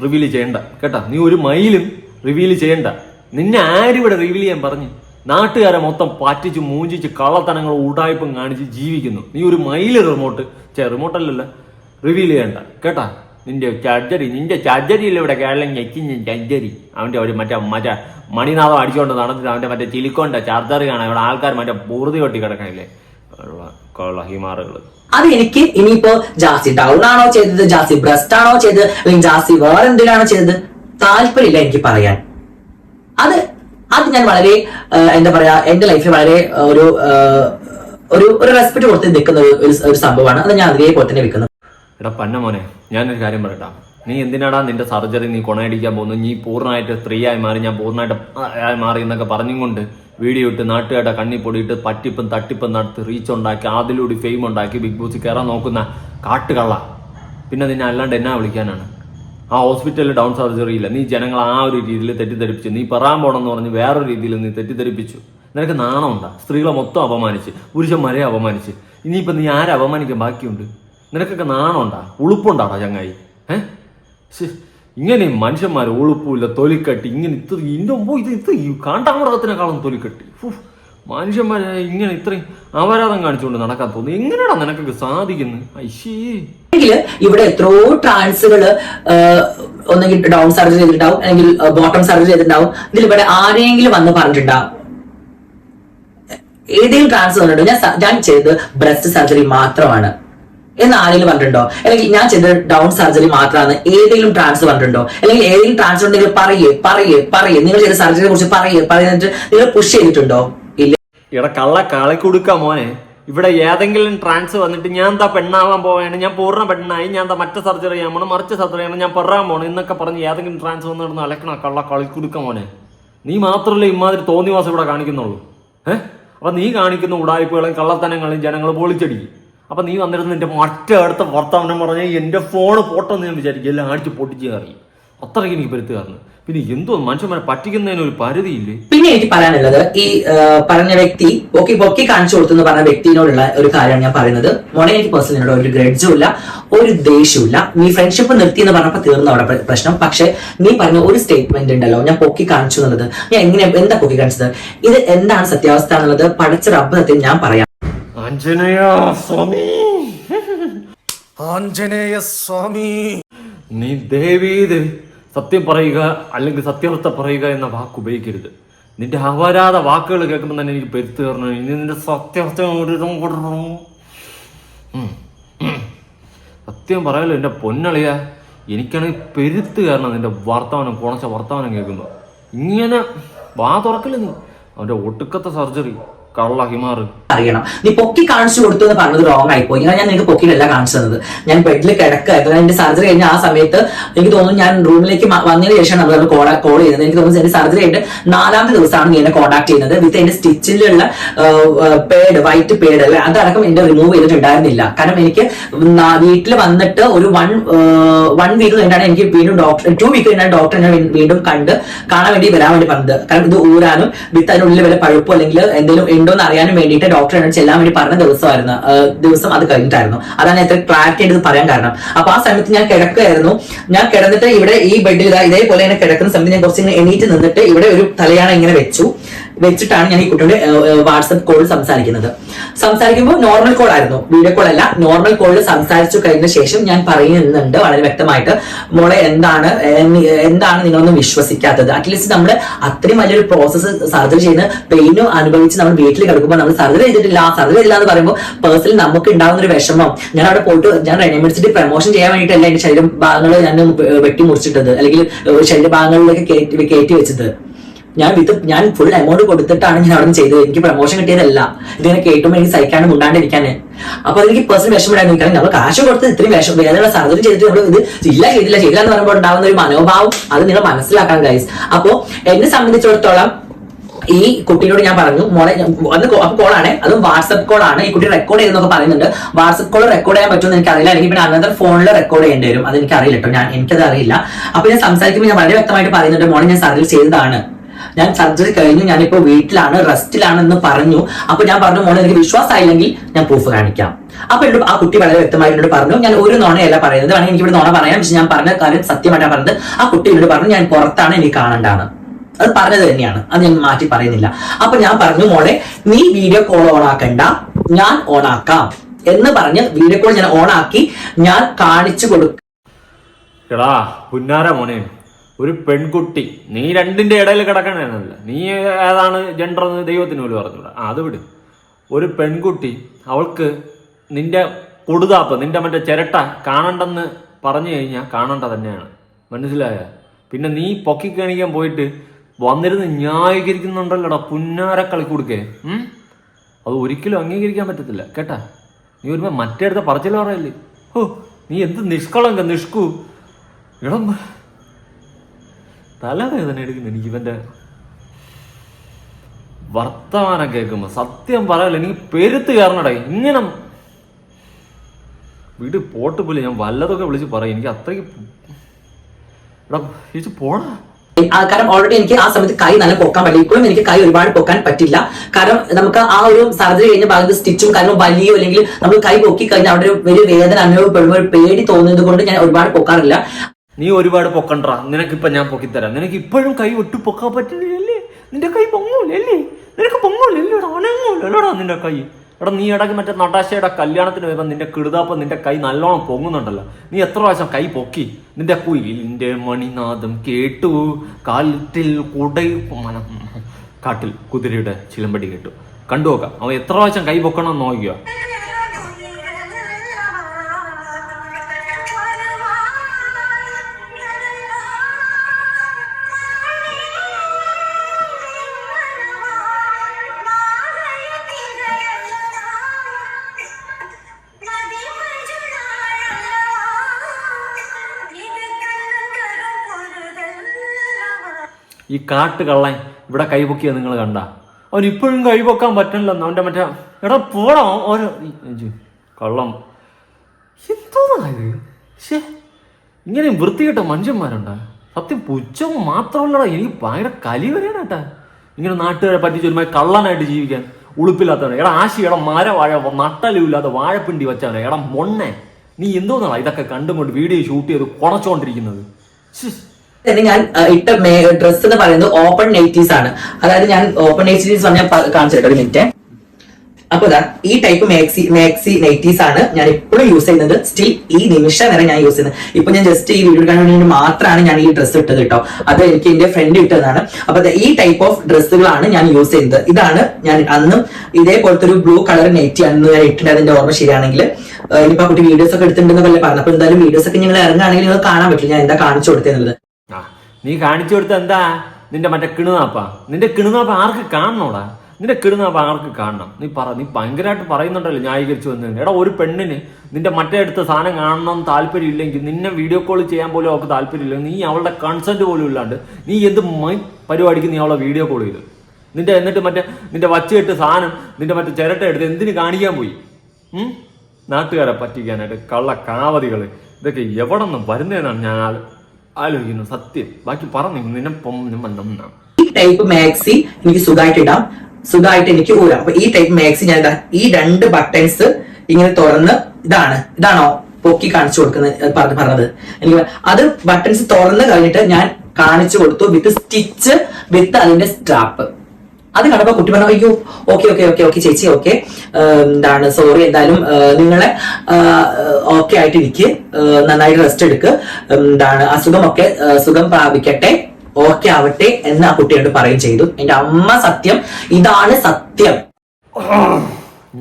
റിവീൽ ചെയ്യണ്ട കേട്ടോ? നീ ഒരു മൈലും റിവീൽ ചെയ്യണ്ട. നിന്നെ ആരും ഇവിടെ റിവീൽ ചെയ്യാൻ പറഞ്ഞു? നാട്ടുകാരെ മൊത്തം പറ്റിച്ച് മൂഞ്ചിച്ച് കള്ളത്തനങ്ങൾ ഉടായ്പം കാണിച്ച് ജീവിക്കുന്നു. നീ ഒരു മൈൽ റിമോട്ട് ചേ റിമോട്ട് അല്ലല്ലോ. റിവീൽ ചെയ്യണ്ട കേട്ടാ? നിന്റെ ചർജറി നിന്റെ ചർജറിയിൽ ഇവിടെ കേരളം ഞെക്കി ചർജറി അവന്റെ ഒരു മറ്റേ മറ്റേ മണിനാഥം അടിച്ചുകൊണ്ട് നടന്നിട്ട് അവന്റെ മറ്റേ ചിലിക്കോണ്ട ചാർജറി കാണാൻ ഇവിടെ ആൾക്കാർ മറ്റേ പൂർതി കൊട്ടി കിടക്കണില്ലേ? ഹിമാറുകൾ അത് എനിക്ക് ഇനിയിപ്പോ ജാസി ഡൗൺ ആണോ ചെയ്തത്? ജാസി ബ്രസ്റ്റ് ആണോ ചെയ്തത്? അല്ലെങ്കിൽ ജാസി വേറെ എന്തിനാണോ ചെയ്തത്? താല്പര്യമില്ല എനിക്ക് പറയാൻ. അത് അത് ഞാൻ വളരെ എന്താ പറയാ എന്റെ ലൈഫിൽ വളരെ ഒരു ഒരു റെസ്പെക്ട് കൊടുത്ത് നിൽക്കുന്ന ഒരു സംഭവമാണ്. അത് ഞാൻ അതേപോലെ തന്നെ വെക്കുന്നത് എടാ പന്ന മോനെ ഞാനൊരു കാര്യം പറയട്ടാ. നീ എന്തിനാടാ നിന്റെ സർജറി നീ കൊണയടിക്കാൻ പോകുന്നു നീ പൂർണമായിട്ട് സ്ത്രീയായി മാറി ഞാൻ പൂർണമായിട്ട് ആയി മാറി എന്നൊക്കെ പറഞ്ഞും കൊണ്ട് വീഡിയോ ഇട്ട് നാട്ടുകാരുടെ കണ്ണി പൊടിയിട്ട് പറ്റിപ്പും തട്ടിപ്പും നടത്തി റീച്ച് ഉണ്ടാക്കി അതിലൂടെ ഫെയിം ഉണ്ടാക്കി ബിഗ് ബോസിൽ കയറാൻ നോക്കുന്ന കാട്ടുകള്ള. പിന്നെ നിന്നെ അല്ലാണ്ട് എന്നാ വിളിക്കാനാണ്? ആ ഹോസ്പിറ്റലിൽ ഡൗൺ സർജറി ഇല്ല. നീ ജനങ്ങൾ ആ ഒരു രീതിയിൽ തെറ്റിദ്ധരിപ്പിച്ചു. നീ പറയാൻ പോണെന്ന് പറഞ്ഞ് വേറൊരു രീതിയിൽ നീ തെറ്റിദ്ധരിപ്പിച്ചു. നിനക്ക് നാണമുണ്ടാ? സ്ത്രീകളെ മൊത്തം അപമാനിച്ച് പുരുഷന്മാരെ അപമാനിച്ച്. ഇനിയിപ്പോൾ നീ ആരെ അപമാനിക്കാൻ ബാക്കിയുണ്ട്? നിനക്കൊക്കെ നാണമുണ്ടാ ഉളുപ്പുണ്ടാടാ ചങ്ങായി. ഏ? ശ്ശെ, ഇങ്ങനെ മനുഷ്യന്മാർ ഉളുപ്പില്ല തൊലിക്കട്ടി ഇങ്ങനെ ഇത്ര ഇതിന്റെ മുമ്പ് ഇത് ഇത് ഈ കാണ്ടാമൃഗത്തിനെക്കാളും തൊലിക്കട്ടി. മനുഷ്യന്മാരെ ഇങ്ങനെ ഇത്രയും അപരാധം കാണിച്ചുകൊണ്ട് നടക്കാൻ തോന്നുന്നു എങ്ങനെയാണ് നിനക്കൊക്കെ സാധിക്കുന്നത് ഐശീ. ഇവിടെ എത്രയോ ട്രാൻസുകൾ ഒന്നെങ്കിൽ ഡൗൺ സർജറി ചെയ്തിട്ടുണ്ടാവും അല്ലെങ്കിൽ ബോട്ടം സർജറി ചെയ്തിട്ടുണ്ടാവും. ഇതിൽ ഇവിടെ ആരെങ്കിലും വന്ന് പറഞ്ഞിട്ടുണ്ടാവും. ഏതെങ്കിലും ട്രാൻസ് വന്നിട്ടുണ്ടോ? ഞാൻ ഞാൻ ചെയ്തത് ബ്രസ്റ്റ് സർജറി മാത്രമാണ്. എന്ന് ആരെങ്കിലും പറഞ്ഞിട്ടുണ്ടോ? അല്ലെങ്കിൽ ഞാൻ ചെയ്തത് ഡൗൺ സർജറി മാത്രമാണ് ഏതെങ്കിലും ട്രാൻസ് പറഞ്ഞിട്ടുണ്ടോ? അല്ലെങ്കിൽ ഏതെങ്കിലും ട്രാൻസ് ഉണ്ടെങ്കിൽ പറയേ പറയേ പറയേ. നിങ്ങൾ ചെയ്ത സർജറിയെ കുറിച്ച് പറയേ പറയുന്നിട്ട് നിങ്ങൾ പുഷ് ചെയ്തിട്ടുണ്ടോ? ഇല്ല. ഇവിടെ കള്ള കളി കൊടുക്കാം മോനെ. ഇവിടെ ഏതെങ്കിലും ട്രാൻസ് വന്നിട്ട് ഞാൻ എന്താ പെണ്ണാവാൻ പോവാണ് ഞാൻ പൂർണ പെണ്ണായി ഞാൻ എന്താ മറ്റേ സർജറി ചെയ്യാൻ പോണം? മറിച്ച് സർജറി ചെയ്യണം ഞാൻ പറയാൻ പോണം? എന്നൊക്കെ പറഞ്ഞ് ഏതെങ്കിലും ട്രാൻസ് വന്ന് നടന്ന് അലക്കണ? കള്ള കളി കൊടുക്ക മോനെ. നീ മാത്രമല്ല ഇമാതിരി തോന്നിവാസം ഇവിടെ കാണിക്കുന്നുള്ളൂ. ഏഹ് അപ്പൊ നീ കാണിക്കുന്ന ഉടായ്പകളും കള്ളത്തനങ്ങളും ജനങ്ങൾ പൊളിച്ചടിക്കും. അപ്പൊ നീ വന്നിരുന്ന് നിന്റെ മറ്റേ അടുത്ത വർത്തമാനം പറഞ്ഞാൽ എന്റെ ഫോണ് പൊട്ടെന്ന് ഞാൻ വിചാരിക്കും. എല്ലാം അടിച്ച് പൊട്ടിച്ച് കയറി. അത്രയ്ക്ക് എനിക്ക് പരുത്തുകാരുന്നു പിന്നെ എന്തോ മനുഷ്യന്മാരെ പറ്റിക്കുന്നതിന് ഒരു പരിധിയില്ലേ. പിന്നെ എനിക്ക് പറയാനുള്ളത് ഈ പറഞ്ഞ വ്യക്തി പൊക്കി പൊക്കി കാണിച്ചു കൊടുത്തു എന്ന് പറഞ്ഞ വ്യക്തിനോടുള്ള ഒരു കാര്യമാണ് ഞാൻ പറയുന്നത്. മോനെ എനിക്ക് പേഴ്സണലിനോട് ഒരു ഗ്രഡ്ജും ഇല്ല ഒരു ദേഷ്യവും ഇല്ല. നീ ഫ്രണ്ട്ഷിപ്പ് നിർത്തി എന്ന് പറഞ്ഞപ്പോൾ തീർന്നു അവിടെ പ്രശ്നം. പക്ഷെ നീ പറഞ്ഞ ഒരു സ്റ്റേറ്റ്മെന്റ് ഉണ്ടല്ലോ ഞാൻ പൊക്കി കാണിച്ചു എന്നുള്ളത്. ഞാൻ എങ്ങനെ എന്താ പൊക്കി കാണിച്ചത്? ഇത് എന്താണ് സത്യാവസ്ഥ എന്നുള്ളത് പഠിച്ച റബ്ബ് സത്യം ഞാൻ പറയാം. ആഞ്ജനേയ സ്വാമി. ആഞ്ജനേയ സ്വാമി. നീ ദേവീത് സത്യം പറയുക അല്ലെങ്കിൽ സത്യാവസ്ഥ പറയുക എന്ന വാക്ക് ഉപയോഗിക്കരുത്. നിന്റെ അപരാധ വാക്കുകൾ കേൾക്കുമ്പോൾ തന്നെ എനിക്ക് പെരുത്തു കയറണം ഇനി നിന്റെ സത്യാവസ്ഥ കൊടുക്കണം. സത്യം പറയാലോ എന്റെ പൊന്നളിയ എനിക്കാണെങ്കിൽ പെരുത്ത് കയറണം നിന്റെ വർത്തമാനം കുണച്ച വർത്തമാനം കേൾക്കുമ്പോൾ ഇങ്ങനെ വാ തുറക്കില്ല നീ? അവന്റെ ഒട്ടുക്കത്തെ സർജറി. കള്ള ഹിമാറ് അറിയണം. നീ പൊക്കി കാണിച്ചു കൊടുത്തു എന്ന് പറഞ്ഞത് റോങ് ആയിപ്പോയി. ഞാൻ ഞാൻ നിനക്ക് പൊക്കിയിലല്ല കാണിച്ചു തന്നത്. ഞാൻ ബെഡിൽ കിടക്കായിരുന്നു എന്റെ സർജറി കഴിഞ്ഞ ആ സമയത്ത് എനിക്ക് തോന്നുന്നു ഞാൻ റൂമിലേക്ക് വന്നതിന് ശേഷം നമ്മൾ കോൾ കോൾ ചെയ്തത്. എനിക്ക് തോന്നുന്നു എന്റെ സർജറി കഴിഞ്ഞ് നാലാമത്തെ ദിവസമാണ് നീ എന്നെ കോൺടാക്ട് ചെയ്യുന്നത്. വിത്ത് എന്റെ സ്റ്റിച്ചിലുള്ള പേഡ് വൈറ്റ് പേഡ് അല്ലെ? അതടക്കം എന്റെ റിമൂവ് ചെയ്തിട്ടുണ്ടായിരുന്നില്ല. കാരണം എനിക്ക് വീട്ടിൽ വന്നിട്ട് ഒരു വൺ വൺ വീക്ക് കഴിഞ്ഞാണ് എനിക്ക് വീണ്ടും ഡോക്ടർ ടു വീക്ക് കഴിഞ്ഞാൽ ഡോക്ടർ എന്നെ വീണ്ടും കണ്ട് കാണാൻ വേണ്ടി വരാൻ വേണ്ടി പറഞ്ഞത്. കാരണം ഇത് ഊരാനും വിത്ത് അതിനുള്ളിൽ വല്ല പഴുപ്പോ അല്ലെങ്കിൽ എന്തെങ്കിലും ഉണ്ടോ എന്ന് അറിയാനും വേണ്ടിയിട്ട് ഡോക്ടർ എന്നോട് ചെല്ലാൻ വേണ്ടി പറഞ്ഞ ദിവസമായിരുന്നു. ദിവസം അത് കഴിഞ്ഞിട്ടായിരുന്നു. അതാണ് എത്ര ക്ലാരിറ്റി ആയിട്ട് പറയാൻ കാരണം. അപ്പൊ ആ സമയത്ത് ഞാൻ കിടക്കുകയായിരുന്നു. ഞാൻ കിടന്നിട്ട് ഇവിടെ ഈ ബെഡിൽ ഇതാ ഇതേപോലെ ഇങ്ങനെ കിടക്കുന്ന സമയത്ത് ഞാൻ കുറച്ച് ഇങ്ങനെ എണീറ്റ് നിന്നിട്ട് ഇവിടെ ഒരു തലയാണ് ഇങ്ങനെ വെച്ചു. വെച്ചിട്ടാണ് ഞാൻ ഈ കുട്ടിയുടെ വാട്സപ്പ് കോൾ സംസാരിക്കുന്നത്. സംസാരിക്കുമ്പോൾ നോർമൽ കോൾ ആയിരുന്നു. വീഡിയോ കോൾ അല്ല നോർമൽ കോളിൽ സംസാരിച്ചു കഴിഞ്ഞ ശേഷം ഞാൻ പറയുന്നുണ്ട് വളരെ വ്യക്തമായിട്ട് മോളെ എന്താണ് എന്താണ് നിങ്ങളൊന്നും വിശ്വസിക്കാത്തത്? അറ്റ്ലീസ്റ്റ് നമ്മൾ അത്രയും വലിയൊരു പ്രോസസ്സ് സർജറി ചെയ്യുന്ന പെയിനും അനുഭവിച്ച് നമ്മൾ വീട്ടിൽ കിടക്കുമ്പോൾ നമ്മൾ സർജറി ചെയ്തിട്ടില്ല. സർജറി ചെയ്തില്ല എന്ന് പറയുമ്പോൾ പേഴ്സണലി നമുക്ക് ഉണ്ടാകുന്ന ഒരു വിഷമം. ഞാൻ അവിടെ പോയിട്ട് ഞാൻ റെനിമെഡിസിറ്റി പ്രൊമോഷൻ ചെയ്യാൻ വേണ്ടിയിട്ടല്ല എന്റെ ശരീരം ഭാഗങ്ങൾ ഞാൻ വെട്ടി മുറിച്ചിട്ടത്? അല്ലെങ്കിൽ ശരീര ഭാഗങ്ങളിലേക്ക് കയറ്റി കയറ്റി വെച്ചത്? ഞാൻ വിത്ത് ഞാൻ ഫുൾ എമൗണ്ട് കൊടുത്തിട്ടാണ് ഞാൻ അവിടെ ചെയ്തത്. എനിക്ക് പ്രൊമോഷൻ കിട്ടിയതല്ല. ഇതിനെ കേട്ടുമ്പോൾ എനിക്ക് സഹിക്കാണ്ട് മുണ്ടാണ്ടിരിക്കാന്. അപ്പൊ അതെനിക്ക് പേഴ്സണൽ വിഷമമുണ്ടായിരുന്നു. കാരണം നമ്മൾ കാശ് കൊടുത്ത് ഇത്രയും വിഷം വേദനയുള്ള സാധനം ചെയ്തിട്ട് നമ്മൾ ഇത് ഇല്ല ചെയ്തില്ല ചെയ്തില്ല എന്ന് പറയുമ്പോൾ ഉണ്ടാകുന്ന ഒരു മനോഭാവം അത് നിങ്ങൾ മനസ്സിലാക്കാൻ ഗൈസ് അപ്പോ എന്നെ സംബന്ധിച്ചിടത്തോളം ഈ കുട്ടിയോട് ഞാൻ പറഞ്ഞു മോളെ അന്ന് കോളാണ് അതും വാട്സപ്പ് കോൾ ആണ്. ഈ കുട്ടി റെക്കോർഡ് ചെയ്തെന്നൊക്കെ പറയുന്നുണ്ട്. വാട്സപ്പ് കോൾ റെക്കോർഡ് ചെയ്യാൻ പറ്റുമെന്ന് എനിക്ക് അറിയില്ല അല്ലെങ്കിൽ പിന്നെ അനന്തര ഫോണിൽ റെക്കോർഡ് ചെയ്യേണ്ടി വരും. അത് എനിക്ക് അറിയില്ല കേട്ടോ ഞാൻ എനിക്കത് അറിയില്ല. അപ്പൊ ഞാൻ സംസാരിക്കുമ്പോൾ ഞാൻ വളരെ വ്യക്തമായിട്ട് പറയുന്നുണ്ട് മോളെ ഞാൻ സർവീസ് ചെയ്തതാണ്. ഞാൻ സർജറി കഴിഞ്ഞു ഞാനിപ്പോ വീട്ടിലാണ് റെസ്റ്റിലാണെന്ന് പറഞ്ഞു. അപ്പൊ ഞാൻ പറഞ്ഞു മോളെ എനിക്ക് വിശ്വാസമായില്ലെങ്കിൽ ഞാൻ പ്രൂഫ് കാണിക്കാം. അപ്പൊ എന്നോട് ആ കുട്ടി വളരെ വ്യക്തമായിട്ട് എന്നോട് പറഞ്ഞു ഞാൻ ഒരു നോണയല്ല പറയുന്നത് വേണമെങ്കിൽ എനിക്ക് ഇവിടെ നോണ പറയാം. പക്ഷെ ഞാൻ പറഞ്ഞ കാര്യം സത്യമായിട്ടാണ് പറഞ്ഞത്. ആ കുട്ടി എന്നോട് പറഞ്ഞു ഞാൻ പുറത്താണ് എനിക്ക് കാണണ്ടാണ് അത് പറഞ്ഞത് തന്നെയാണ് അത് ഞാൻ മാറ്റി പറയുന്നില്ല. അപ്പൊ ഞാൻ പറഞ്ഞു മോളെ നീ വീഡിയോ കോൾ ഓൺ ആക്കണ്ട ഞാൻ ഓൺ ആക്കാം. എന്ന് പറഞ്ഞ് വീഡിയോ കോൾ ഞാൻ ഓൺ ആക്കി ഞാൻ കാണിച്ചു കൊടുക്കും മോനെ. ഒരു പെൺകുട്ടി നീ രണ്ടിന്റെ ഇടയിൽ കിടക്കണല്ല നീ ഏതാണ് ജെൻഡർ എന്ന് ദൈവത്തിന് പോലും പറഞ്ഞൂടാ ആ അത് വിട്. ഒരു പെൺകുട്ടി അവൾക്ക് നിന്റെ കൊടുതാപ്പ് നിന്റെ മറ്റേ ചിരട്ട കാണണ്ടെന്ന് പറഞ്ഞു കഴിഞ്ഞാൽ കാണണ്ട തന്നെയാണ്. മനസ്സിലായ? പിന്നെ നീ പൊക്കി കാണിക്കാൻ പോയിട്ട് വന്നിരുന്ന് ന്യായീകരിക്കുന്നുണ്ടല്ലോടാ പുന്നാര കളി കൊടുക്കേ. അത് ഒരിക്കലും അംഗീകരിക്കാൻ പറ്റത്തില്ല. കേട്ടാ? നീ ഒരു മറ്റേ അടുത്ത പറച്ചിൽ പറയല്ലേ? ഓ നീ എന്ത് നിഷ്കളങ്ക നിഷ്കു. ഇളം തലവേദന എടുക്കുന്നു. എനിക്ക് ഇവന്റെ വർത്തമാനം കേൾക്കുമ്പോ സത്യം പറയല്ല. എനിക്ക് പെരുത്ത് കയറണടേ. ഇങ്ങനെ വീട് പോട്ട് പോലെ ഞാൻ വല്ലതൊക്കെ വിളിച്ച് പറയും. എനിക്ക് അത്രയ്ക്ക് എടാ ചേച്ചി പോടാ. കാരണം ഓൾറെഡി എനിക്ക് ആ സമയത്ത് കൈ നല്ല പൊക്കാൻ പറ്റില്ല ഇപ്പോഴും എനിക്ക് കൈ ഒരുപാട് പൊക്കാൻ പറ്റില്ല. കാരണം നമുക്ക് ആ ഒരു സർജറി കഴിഞ്ഞ ഭാഗത്ത് സ്റ്റിച്ചും കാരണം വലിയോ അല്ലെങ്കിൽ നമ്മൾ കൈ പൊക്കി കഴിഞ്ഞാൽ അവിടെ ഒരു വലിയ വേദന അനുഭവപ്പെടുമ്പോൾ ഒരു പേടി തോന്നുന്നത് കൊണ്ട് ഞാൻ ഒരുപാട് പൊക്കാറില്ല. നീ ഒരുപാട് പൊക്കണ്ട. നിനക്കിപ്പൊ ഞാൻ പൊക്കിത്തരാം. നിനക്ക് ഇപ്പോഴും കൈ ഒട്ടു പൊക്കാൻ പറ്റില്ലേ നിന്റെ കൈ പൊങ്ങൂലല്ലേ? നിനക്ക് പൊങ്ങൂലോടാ നിന്റെ കൈ? എടാ നീ ഇടയ്ക്ക് മറ്റേ നടാശയുടെ കല്യാണത്തിന് വരുമ്പോൾ നിന്റെ കിടുതാപ്പം നിന്റെ കൈ നല്ലോണം പൊങ്ങുന്നുണ്ടല്ലോ. നീ എത്ര പ്രാവശ്യം കൈ പൊക്കി? നിന്റെ കുയിലിന്റെ മണിനാദം കേട്ടു. കാട്ടിൽ കുടൈ കാട്ടിൽ കുതിരയുടെ ചിലമ്പടി കേട്ടു. കണ്ടു നോക്കാം. അവൻ എത്ര പ്രാവശ്യം കൈ പൊക്കണം നോക്കിയോ? ഈ കാട്ട് കള്ളൻ ഇവിടെ കൈപൊക്കിയ നിങ്ങൾ കണ്ട? അവൻ ഇപ്പോഴും കൈപൊക്കാൻ പറ്റണില്ലെന്ന് അവന്റെ മറ്റേ എടാ പോടാ ഓരോ കള്ളം. എന്തോന്നാ ഇത്? ഇങ്ങനെ വൃത്തികെട്ട മനുഷ്യന്മാരുണ്ടാ? സത്യം പുച്ഛം മാത്രമല്ലടാ എനിക്ക് ഭയങ്കര കലി വരെയാണ് ഇങ്ങനെ നാട്ടുകാരെ പറ്റിച്ച് ഒരുമായി കള്ളനായിട്ട് ജീവിക്കാൻ ഉളുപ്പില്ലാത്തവനെ. എടാ ആശി എടാ മര വാഴ നട്ടലുമില്ലാതെ വാഴപ്പിണ്ടി വെച്ചവനെ. എടാ മൊണ്ണെ നീ എന്തോന്നാ ഇതൊക്കെ കണ്ടുകൊണ്ട് വീഡിയോ ഷൂട്ട് ചെയ്ത് കുറച്ചുകൊണ്ടിരിക്കുന്നത് ശ്ശേ. തന്നെ ഞാൻ ഇട്ട ഇട്ട ഡ്രസ് എന്ന് പറയുന്നത് ഓപ്പൺ നൈറ്റീസ് ആണ്. അതായത് ഞാൻ ഓപ്പൺ നൈറ്റീസ് പറഞ്ഞാൽ കാണിച്ചിട്ടുണ്ട് ഒരു മിനിറ്റ് അപ്പൊ ഇതാ ഈ ടൈപ്പ് മാക്സി മാക്സി നൈറ്റീസ് ആണ് ഞാൻ എപ്പോഴും യൂസ് ചെയ്യുന്നത്. സ്റ്റിൽ ഈ നിമിഷം വരെ ഞാൻ യൂസ് ചെയ്യുന്നത്. ഇപ്പൊ ഞാൻ ജസ്റ്റ് ഈ വീഡിയോ കാണാൻ വേണ്ടി മാത്രമാണ് ഞാൻ ഈ ഡ്രസ്സ് ഇട്ടത് കേട്ടോ അത് എനിക്ക് എന്റെ ഫ്രണ്ട് ഇട്ടതാണ്. അപ്പൊ ഈ ടൈപ്പ് ഓഫ് ഡ്രസ്സുകളാണ് ഞാൻ യൂസ് ചെയ്യുന്നത്. ഇതാണ് ഞാൻ അന്നും ഇതേപോലത്തെ ഒരു ബ്ലൂ കളർ നെറ്റി അന്ന് ഞാൻ ഇട്ടിട്ടുണ്ട് അതിന്റെ ഓർമ്മ ശരിയാണെങ്കിൽ. ഇനിയിപ്പോ കുട്ടി വീഡിയോസ് ഒക്കെ എടുത്തിട്ടുണ്ടെന്ന് പറഞ്ഞപ്പോൾ എന്തായാലും വീഡിയോസ് ഒക്കെ നിങ്ങൾ ഇറങ്ങുകയാണെങ്കിൽ നിങ്ങൾ കാണാൻ പറ്റില്ല ഞാൻ എന്താ കാണിച്ചു കൊടുത്തത് നീ കാണിച്ചു കൊടുത്ത എന്താ? നിന്റെ മറ്റേ കിണുനാപ്പ. നിന്റെ കിണുനാപ്പ ആർക്ക് കാണണോടാ? നിന്റെ കിണുനാപ്പ ആർക്ക് കാണണം? നീ പറ നീ ഭയങ്കരമായിട്ട് പറയുന്നുണ്ടല്ലോ ന്യായീകരിച്ചു വന്ന് എടാ ഒരു പെണ്ണിന് നിന്റെ മറ്റേ അടുത്ത സാധനം കാണണം താല്പര്യം ഇല്ലെങ്കിൽ നിന്നെ വീഡിയോ കോൾ ചെയ്യാൻ പോലും അവൾക്ക് താല്പര്യമില്ല. നീ അവളുടെ കൺസെന്റ് പോലും ഇല്ലാണ്ട് നീ എന്ത് പരിപാടിക്ക് നീ അവളെ വീഡിയോ കോൾ ചെയ്തു നിന്റെ എന്നിട്ട് മറ്റേ നിന്റെ വച്ചിട്ട് സാധനം നിന്റെ മറ്റേ ചിരട്ട എടുത്ത് എന്തിനു കാണിക്കാൻ പോയി? നാട്ടുകാരെ പറ്റിക്കാനായിട്ട് കള്ള കാവതികൾ ഇതൊക്കെ എവിടെ നിന്ന് വരുന്നതെന്നാണ് ഞാൻ ആലോ- ആലോചിക്കുന്നത് സത്യം. ബാക്കി പറഞ്ഞു നിന്നെ പൊമ്മ ഈ ടൈപ്പ് മാക്സി എനിക്ക് സുഖമായിട്ട് ഇടാം. സുഖമായിട്ട് എനിക്ക് ഊരാം. അപ്പൊ ഈ ടൈപ്പ് മാക്സി ഞാൻ ഈ രണ്ട് ബട്ടൺസ് ഇങ്ങനെ തുറന്ന് ഇതാണ്. ഇതാണോ? പൊക്കി കാണിച്ചു കൊടുക്കുന്നത് പറഞ്ഞു പറഞ്ഞ പറഞ്ഞത്. എനിക്ക് അത് ബട്ടൺസ് തുറന്ന് കഴിഞ്ഞിട്ട് ഞാൻ കാണിച്ചു കൊടുത്തു വിത്ത് സ്റ്റിച്ച് വിത്ത് അതിന്റെ സ്ട്രാപ്പ് അത് കണ്ടപ്പോ കുട്ടി പറഞ്ഞു അയ്യോ ഓക്കെ ഓക്കെ ഓക്കെ ഓക്കെ ചേച്ചി ഓക്കെ എന്താണ് സോറി എന്തായാലും നിങ്ങളെ ഓക്കെ ആയിട്ട് ഇരിക്ക്. നന്നായിട്ട് റെസ്റ്റ് എടുക്ക്. എന്താണ് അസുഖമൊക്കെ സുഖം പ്രാപിക്കട്ടെ ഓക്കെ ആവട്ടെ എന്ന് ആ കുട്ടിയോട് പറയും ചെയ്തു. എന്റെ അമ്മ സത്യം ഇതാണ് സത്യം.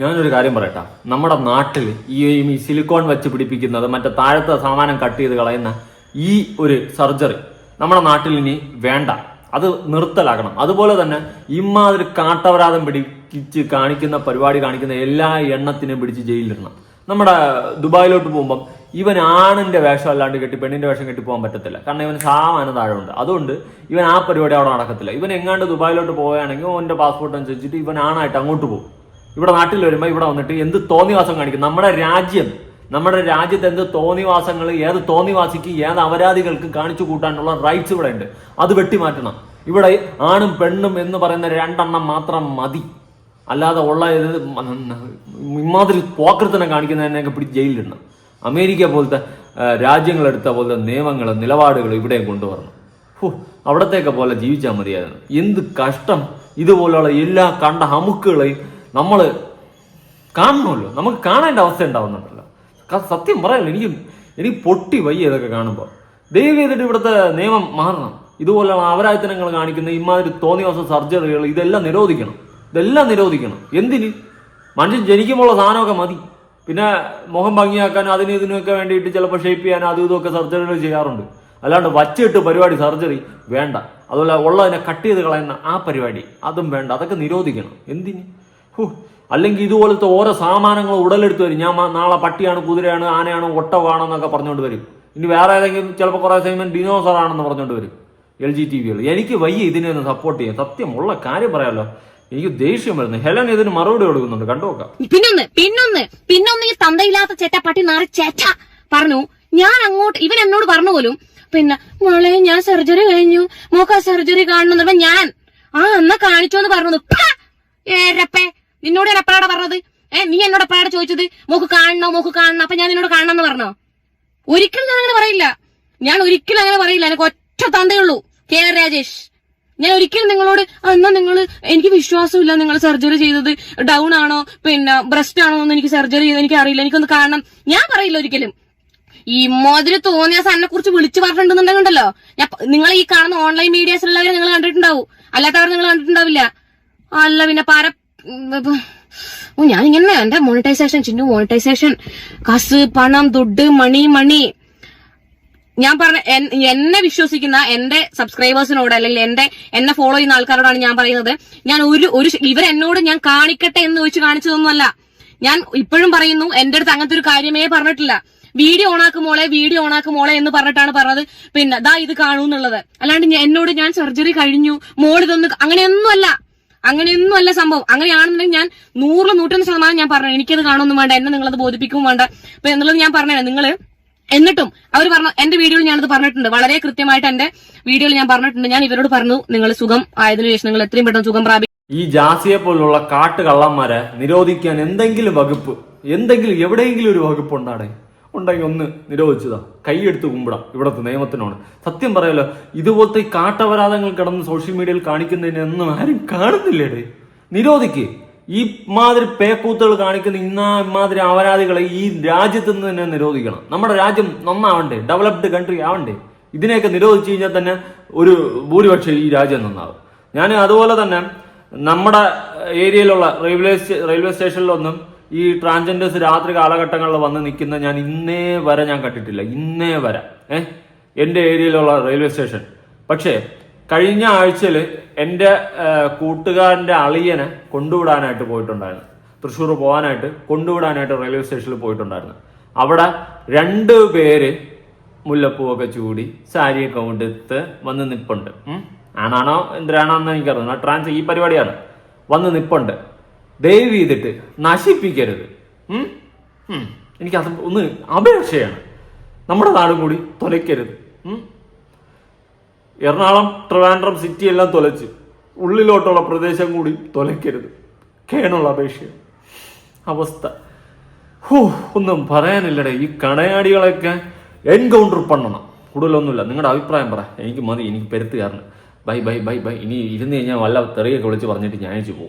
ഞാനൊരു കാര്യം പറയട്ടാ. നമ്മുടെ നാട്ടിൽ ഈ സിലിക്കോൺ വെച്ച് പിടിപ്പിക്കുന്നത് മറ്റേ താഴത്തെ സാമാനം കട്ട് ചെയ്ത് കളയുന്ന ഈ ഒരു സർജറി നമ്മുടെ നാട്ടിൽ ഇനി വേണ്ട. അത് നിർത്തലാക്കണം. അതുപോലെ തന്നെ ഇമാതിരി കാട്ടവരാതം പിടിച്ച് കാണിക്കുന്ന പരിപാടി കാണിക്കുന്ന എല്ലാ എണ്ണത്തിനെയും പിടിച്ച് ജയിലിലിടണം. നമ്മുടെ ദുബായിലോട്ട് പോകുമ്പം ഇവൻ ആണിന്റെ വേഷം അല്ലാണ്ട് കെട്ടി പെണ്ണിന്റെ വേഷം കെട്ടി പോകാൻ പറ്റത്തില്ല. കാരണം ഇവൻ സാമാനം താഴെ ഉണ്ട് അതുകൊണ്ട് ഇവൻ ആ പരിപാടി അവിടെ നടക്കത്തില്ല. ഇവൻ എങ്ങാണ്ട് ദുബായിലോട്ട് പോവുകയാണെങ്കിൽ ഓന്റെ പാസ്പോർട്ട് അനുസരിച്ചിട്ട് ഇവൻ ആണായിട്ട് അങ്ങോട്ട് പോകും. ഇവിടെ നാട്ടിൽ വരുമ്പോൾ ഇവിടെ വന്നിട്ട് എന്ത് തോന്നിവാസം കാണിക്കും? നമ്മുടെ രാജ്യം നമ്മുടെ രാജ്യത്ത് എന്ത് തോന്നിവാസങ്ങൾ ഏത് തോന്നിവാസിക്ക് ഏത് അപരാധികൾക്ക് കാണിച്ചു കൂട്ടാനുള്ള റൈറ്റ്സ് ഇവിടെ ഉണ്ട്. അത് വെട്ടിമാറ്റണം. ഇവിടെ ആണും പെണ്ണും എന്ന് പറയുന്ന രണ്ടെണ്ണം മാത്രം മതി. അല്ലാതെ ഉള്ള ഇമാതിരി പോക്കൃത്തിനെ കാണിക്കുന്നതിനൊക്കെ പിടിച്ച് ജയിലിലിടണം. അമേരിക്ക പോലത്തെ രാജ്യങ്ങളെടുത്ത പോലത്തെ നിയമങ്ങൾ നിലപാടുകൾ ഇവിടെ കൊണ്ടുവരണം. ഹോ, അവിടത്തേക്ക് പോലെ ജീവിച്ചാൽ മതിയായിരുന്നു. എന്ത് കഷ്ടം. ഇതുപോലെയുള്ള എല്ലാ കണ്ട ഹമുക്കുകളെയും നമ്മൾ കാണണമല്ലോ. നമുക്ക് കാണേണ്ട അവസ്ഥ ഉണ്ടാവുന്നുണ്ടല്ലോ. സത്യം പറയാമല്ലോ എനിക്ക് എനിക്ക് പൊട്ടി വയ്യ ഇതൊക്കെ കാണുമ്പോൾ ദയവ് ചെയ്തിട്ട് ഇവിടുത്തെ നിയമം മാറണം. ഇതുപോലെയുള്ള അവരായത്തനങ്ങൾ കാണിക്കുന്ന ഇമാതിരി തോന്നിവാസ സർജറികൾ ഇതെല്ലാം നിരോധിക്കണം. ഇതെല്ലാം നിരോധിക്കണം. എന്തിന്? മനുഷ്യൻ ജനിക്കുമ്പോഴുള്ള സാധനമൊക്കെ മതി. പിന്നെ മുഖം ഭംഗിയാക്കാനും അതിനും ഇതിനൊക്കെ വേണ്ടിയിട്ട് ചിലപ്പോൾ ഷേപ്പ് ചെയ്യാൻ അതും ഇതൊക്കെ സർജറികൾ ചെയ്യാറുണ്ട്. അല്ലാണ്ട് വച്ചിട്ട് പരിപാടി സർജറി വേണ്ട. അതുപോലെ ഉള്ളതിനെ കട്ട് ചെയ്ത് കളയുന്ന ആ പരിപാടി അതും വേണ്ട. അതൊക്കെ നിരോധിക്കണം. എന്തിന്? ഹോ. അല്ലെങ്കിൽ ഇതുപോലത്തെ ഓരോ സാമാനങ്ങൾ ഉടലെടുത്ത് വരും. ഞാൻ നാളെ പട്ടിയാണ് കുതിരയാണ് ആനയാണ് ഒട്ടകമാണോ എന്നൊക്കെ പറഞ്ഞുകൊണ്ട് വരും. ഇനി വേറെ ഏതെങ്കിലും ചിലപ്പോൾ കുറേ സമയം ഡിനോസർ ആണെന്ന് പറഞ്ഞുകൊണ്ട് വരും. എൽ ജി ടി വികൾ. എനിക്ക് വയ്യ ഇതിനെ ഒന്ന് സപ്പോർട്ട് ചെയ്യാൻ. സത്യം ഉള്ള കാര്യം പറയാലോ. എനിക്ക് ദേഷ്യം വരുന്നു. ഹെലൻ ഇതിന് മറുപടി കൊടുക്കുന്നുണ്ട്. കണ്ടുനോക്കാം പിന്നൊന്ന് പിന്നൊന്ന് പിന്നൊന്ന് ഈ തന്തയില്ലാത്ത ചേട്ട പട്ടി നാറി ചേച്ച പറഞ്ഞു. ഞാൻ അങ്ങോട്ട് ഇവൻ എന്നോട് പറഞ്ഞു പോലും പിന്നെ മോളെ ഞാൻ സർജറി കഴിഞ്ഞു. മോക്ക സർജറി കാണുന്നു ഞാൻ ആ എന്നാ കാണിച്ചോന്ന് പറഞ്ഞു ഏറെപ്പേ നിന്നോട് ഞാൻ എപ്പോഴാണ് പറഞ്ഞത്? ഏഹ് നീ എന്നോട് എപ്പോഴാണ് ചോദിച്ചത്? മോക്ക് കാണണോ? മോക്ക് കാണണം? അപ്പൊ ഞാൻ നിന്നോട് കാണണം എന്ന് പറഞ്ഞോ? ഒരിക്കലും ഞാൻ അങ്ങനെ പറയില്ല. ഞാൻ ഒരിക്കലും അങ്ങനെ പറയില്ല. എനിക്ക് ഒറ്റ തന്തയുള്ളൂ കെ ആർ രാജേഷ്. ഞാൻ ഒരിക്കലും നിങ്ങളോട് എന്നാ നിങ്ങൾ എനിക്ക് വിശ്വാസമില്ല നിങ്ങൾ സർജറി ചെയ്തത് ഡൗൺ ആണോ? പിന്നെ ബ്രസ്റ്റ് ആണോ എന്ന് എനിക്ക് സർജറി ചെയ്ത് എനിക്ക് അറിയില്ല. എനിക്കൊന്ന് കാണണം. ഞാൻ പറയില്ല ഒരിക്കലും. ഈ മോതിരി തോന്നിയ സാറിനെ കുറിച്ച് വിളിച്ചു പറഞ്ഞിട്ടുണ്ടെന്നുണ്ടല്ലോ ഞാൻ നിങ്ങൾ ഈ കാണുന്ന ഓൺലൈൻ മീഡിയാസിലുള്ളവരെ നിങ്ങൾ കണ്ടിട്ടുണ്ടാവും. അല്ലാത്തവർ നിങ്ങൾ കണ്ടിട്ടുണ്ടാവില്ല. അല്ല പിന്നെ പാര ഞാൻ ഇങ്ങനെ എന്റെ മോണിറ്റൈസേഷൻ ചിന്നു മോണിറ്റൈസേഷൻ കാസ് പണം ദുഡ് മണി മണി ഞാൻ പറഞ്ഞ എന്നെ വിശ്വസിക്കുന്ന എന്റെ സബ്സ്ക്രൈബേഴ്സിനോട് അല്ലെങ്കിൽ എന്റെ എന്നെ ഫോളോ ചെയ്യുന്ന ആൾക്കാരോടാണ് ഞാൻ പറയുന്നത്. ഞാൻ ഒരു ഒരു ഇവരെന്നോട് ഞാൻ കാണിക്കട്ടെ എന്ന് വെച്ച് കാണിച്ചതൊന്നുമല്ല. ഞാൻ ഇപ്പോഴും പറയുന്നു എന്റെ അടുത്ത് അങ്ങനത്തെ ഒരു കാര്യമേ പറഞ്ഞിട്ടില്ല. വീഡിയോ ഓണാക്ക് മോളെ വീഡിയോ ഓണാക്ക് മോളെ എന്ന് പറഞ്ഞിട്ടാണ് പറഞ്ഞത്. പിന്നെ ദാ ഇത് കാണൂന്നുള്ളത് അല്ലാണ്ട് എന്നോട് ഞാൻ സർജറി കഴിഞ്ഞു മോൾ ഇതൊന്ന് അങ്ങനെയൊന്നുമല്ല. അങ്ങനെയൊന്നും അല്ല സംഭവം. അങ്ങനെയാണെന്നുണ്ടെങ്കിൽ ഞാൻ നൂറിൽ നൂറ്റൊന്ന് ശതമാനം ഞാൻ പറഞ്ഞു. എനിക്കത് കാണുമൊന്നും വേണ്ട. എന്നെ നിങ്ങളത് ബോധിപ്പിക്കും വേണ്ട. ഇപ്പൊ എന്നുള്ളത് ഞാൻ പറഞ്ഞു നിങ്ങൾ എന്നിട്ടും അവർ പറഞ്ഞു എന്റെ വീഡിയോയിൽ ഞാനത് പറഞ്ഞിട്ടുണ്ട്. വളരെ കൃത്യമായിട്ട് എന്റെ വീഡിയോയിൽ ഞാൻ പറഞ്ഞിട്ടുണ്ട്. ഞാൻ ഇവരോട് പറഞ്ഞു നിങ്ങൾ സുഖം ആയതിനു ശേഷം നിങ്ങൾ എത്രയും പെട്ടെന്ന് സുഖം പ്രാപിക്കും. ഈ ജാസിയെ പോലുള്ള കാട്ടുകള്ളന്മാരെ നിരോധിക്കാൻ എന്തെങ്കിലും വകുപ്പ് എന്തെങ്കിലും എവിടെയെങ്കിലും ഒരു വകുപ്പ് ഉണ്ടാടെ ഉണ്ടെങ്കിൽ ഒന്ന് നിരോധിച്ചതാ. കൈയെടുത്ത് കുമ്പിടാം. ഇവിടുത്തെ നിയമത്തിനോട്. സത്യം പറയല്ലോ ഇതുപോലത്തെ ഈ കാട്ടപരാധങ്ങൾ കിടന്ന് സോഷ്യൽ മീഡിയയിൽ കാണിക്കുന്നതിനൊന്നും ആരും കാണുന്നില്ലേ നിരോധിക്ക്. ഈ മാതിരി പേക്കൂത്തുകൾ കാണിക്കുന്ന ഇന്നാ ഇമാതിരി അപരാധികളെ ഈ രാജ്യത്ത് നിന്ന് തന്നെ നിരോധിക്കണം. നമ്മുടെ രാജ്യം നന്നാവണ്ടേ? ഡെവലപ്ഡ് കൺട്രി ആവണ്ടേ? ഇതിനെയൊക്കെ നിരോധിച്ചു കഴിഞ്ഞാൽ തന്നെ ഒരു ഭൂരിപക്ഷം ഈ രാജ്യം നന്നാവും. ഞാൻ അതുപോലെ തന്നെ നമ്മുടെ ഏരിയയിലുള്ള റെയിൽവേ റെയിൽവേ സ്റ്റേഷനിലൊന്നും ഈ ട്രാൻസ്ജെൻഡേഴ്സ് രാത്രി കാലഘട്ടങ്ങളിൽ വന്ന് നിൽക്കുന്ന ഞാൻ ഇന്നേ വരെ ഞാൻ കണ്ടിട്ടില്ല. ഇന്നേ വരെ. ഏഹ് എന്റെ ഏരിയയിലുള്ള റെയിൽവേ സ്റ്റേഷൻ. പക്ഷേ കഴിഞ്ഞ ആഴ്ചയിൽ എന്റെ കൂട്ടുകാരന്റെ അളിയനെ കൊണ്ടുവിടാനായിട്ട് പോയിട്ടുണ്ടായിരുന്നു. തൃശ്ശൂർ പോകാനായിട്ട് കൊണ്ടുവിടാനായിട്ട് റെയിൽവേ സ്റ്റേഷനിൽ പോയിട്ടുണ്ടായിരുന്നു. അവിടെ രണ്ട് പേര് മുല്ലപ്പൂവൊക്കെ ചൂടി സാരിയൊക്കെ കൊണ്ടെടുത്ത് വന്ന് നിപ്പുണ്ട്. ആണാണോ എന്തിനാണോ എന്ന് എനിക്കറിയാം ട്രാൻസ് ഈ പരിപാടിയാണ്. വന്ന് നിപ്പുണ്ട്. ദയവ് ചെയ്തിട്ട് നശിപ്പിക്കരുത്. എനിക്കത് ഒന്ന് അപേക്ഷയാണ്. നമ്മുടെ നാടും കൂടി തൊലയ്ക്കരുത്. എറണാകുളം ട്രിവാൻഡ്രം സിറ്റി എല്ലാം തൊലച്ച് ഉള്ളിലോട്ടുള്ള പ്രദേശം കൂടി തൊലയ്ക്കരുത്. കേണുള്ള അപേക്ഷയാണ്. അവസ്ഥ. ഹോ ഒന്നും പറയാനില്ലടേ. ഈ കണയാടികളൊക്കെ എൻകൗണ്ടർ പണ്ണണം. കൂടുതലൊന്നുമില്ല. നിങ്ങളുടെ അഭിപ്രായം പറ. എനിക്ക് മതി. എനിക്ക് പെരുത്ത് കാരണം ബൈ ബൈ ബൈ ബൈ. ഇനി ഇരുന്ന് കഴിഞ്ഞാൽ വല്ല തെറിയൊക്കെ വിളിച്ച് പറഞ്ഞിട്ട് ഞാൻ പോകും.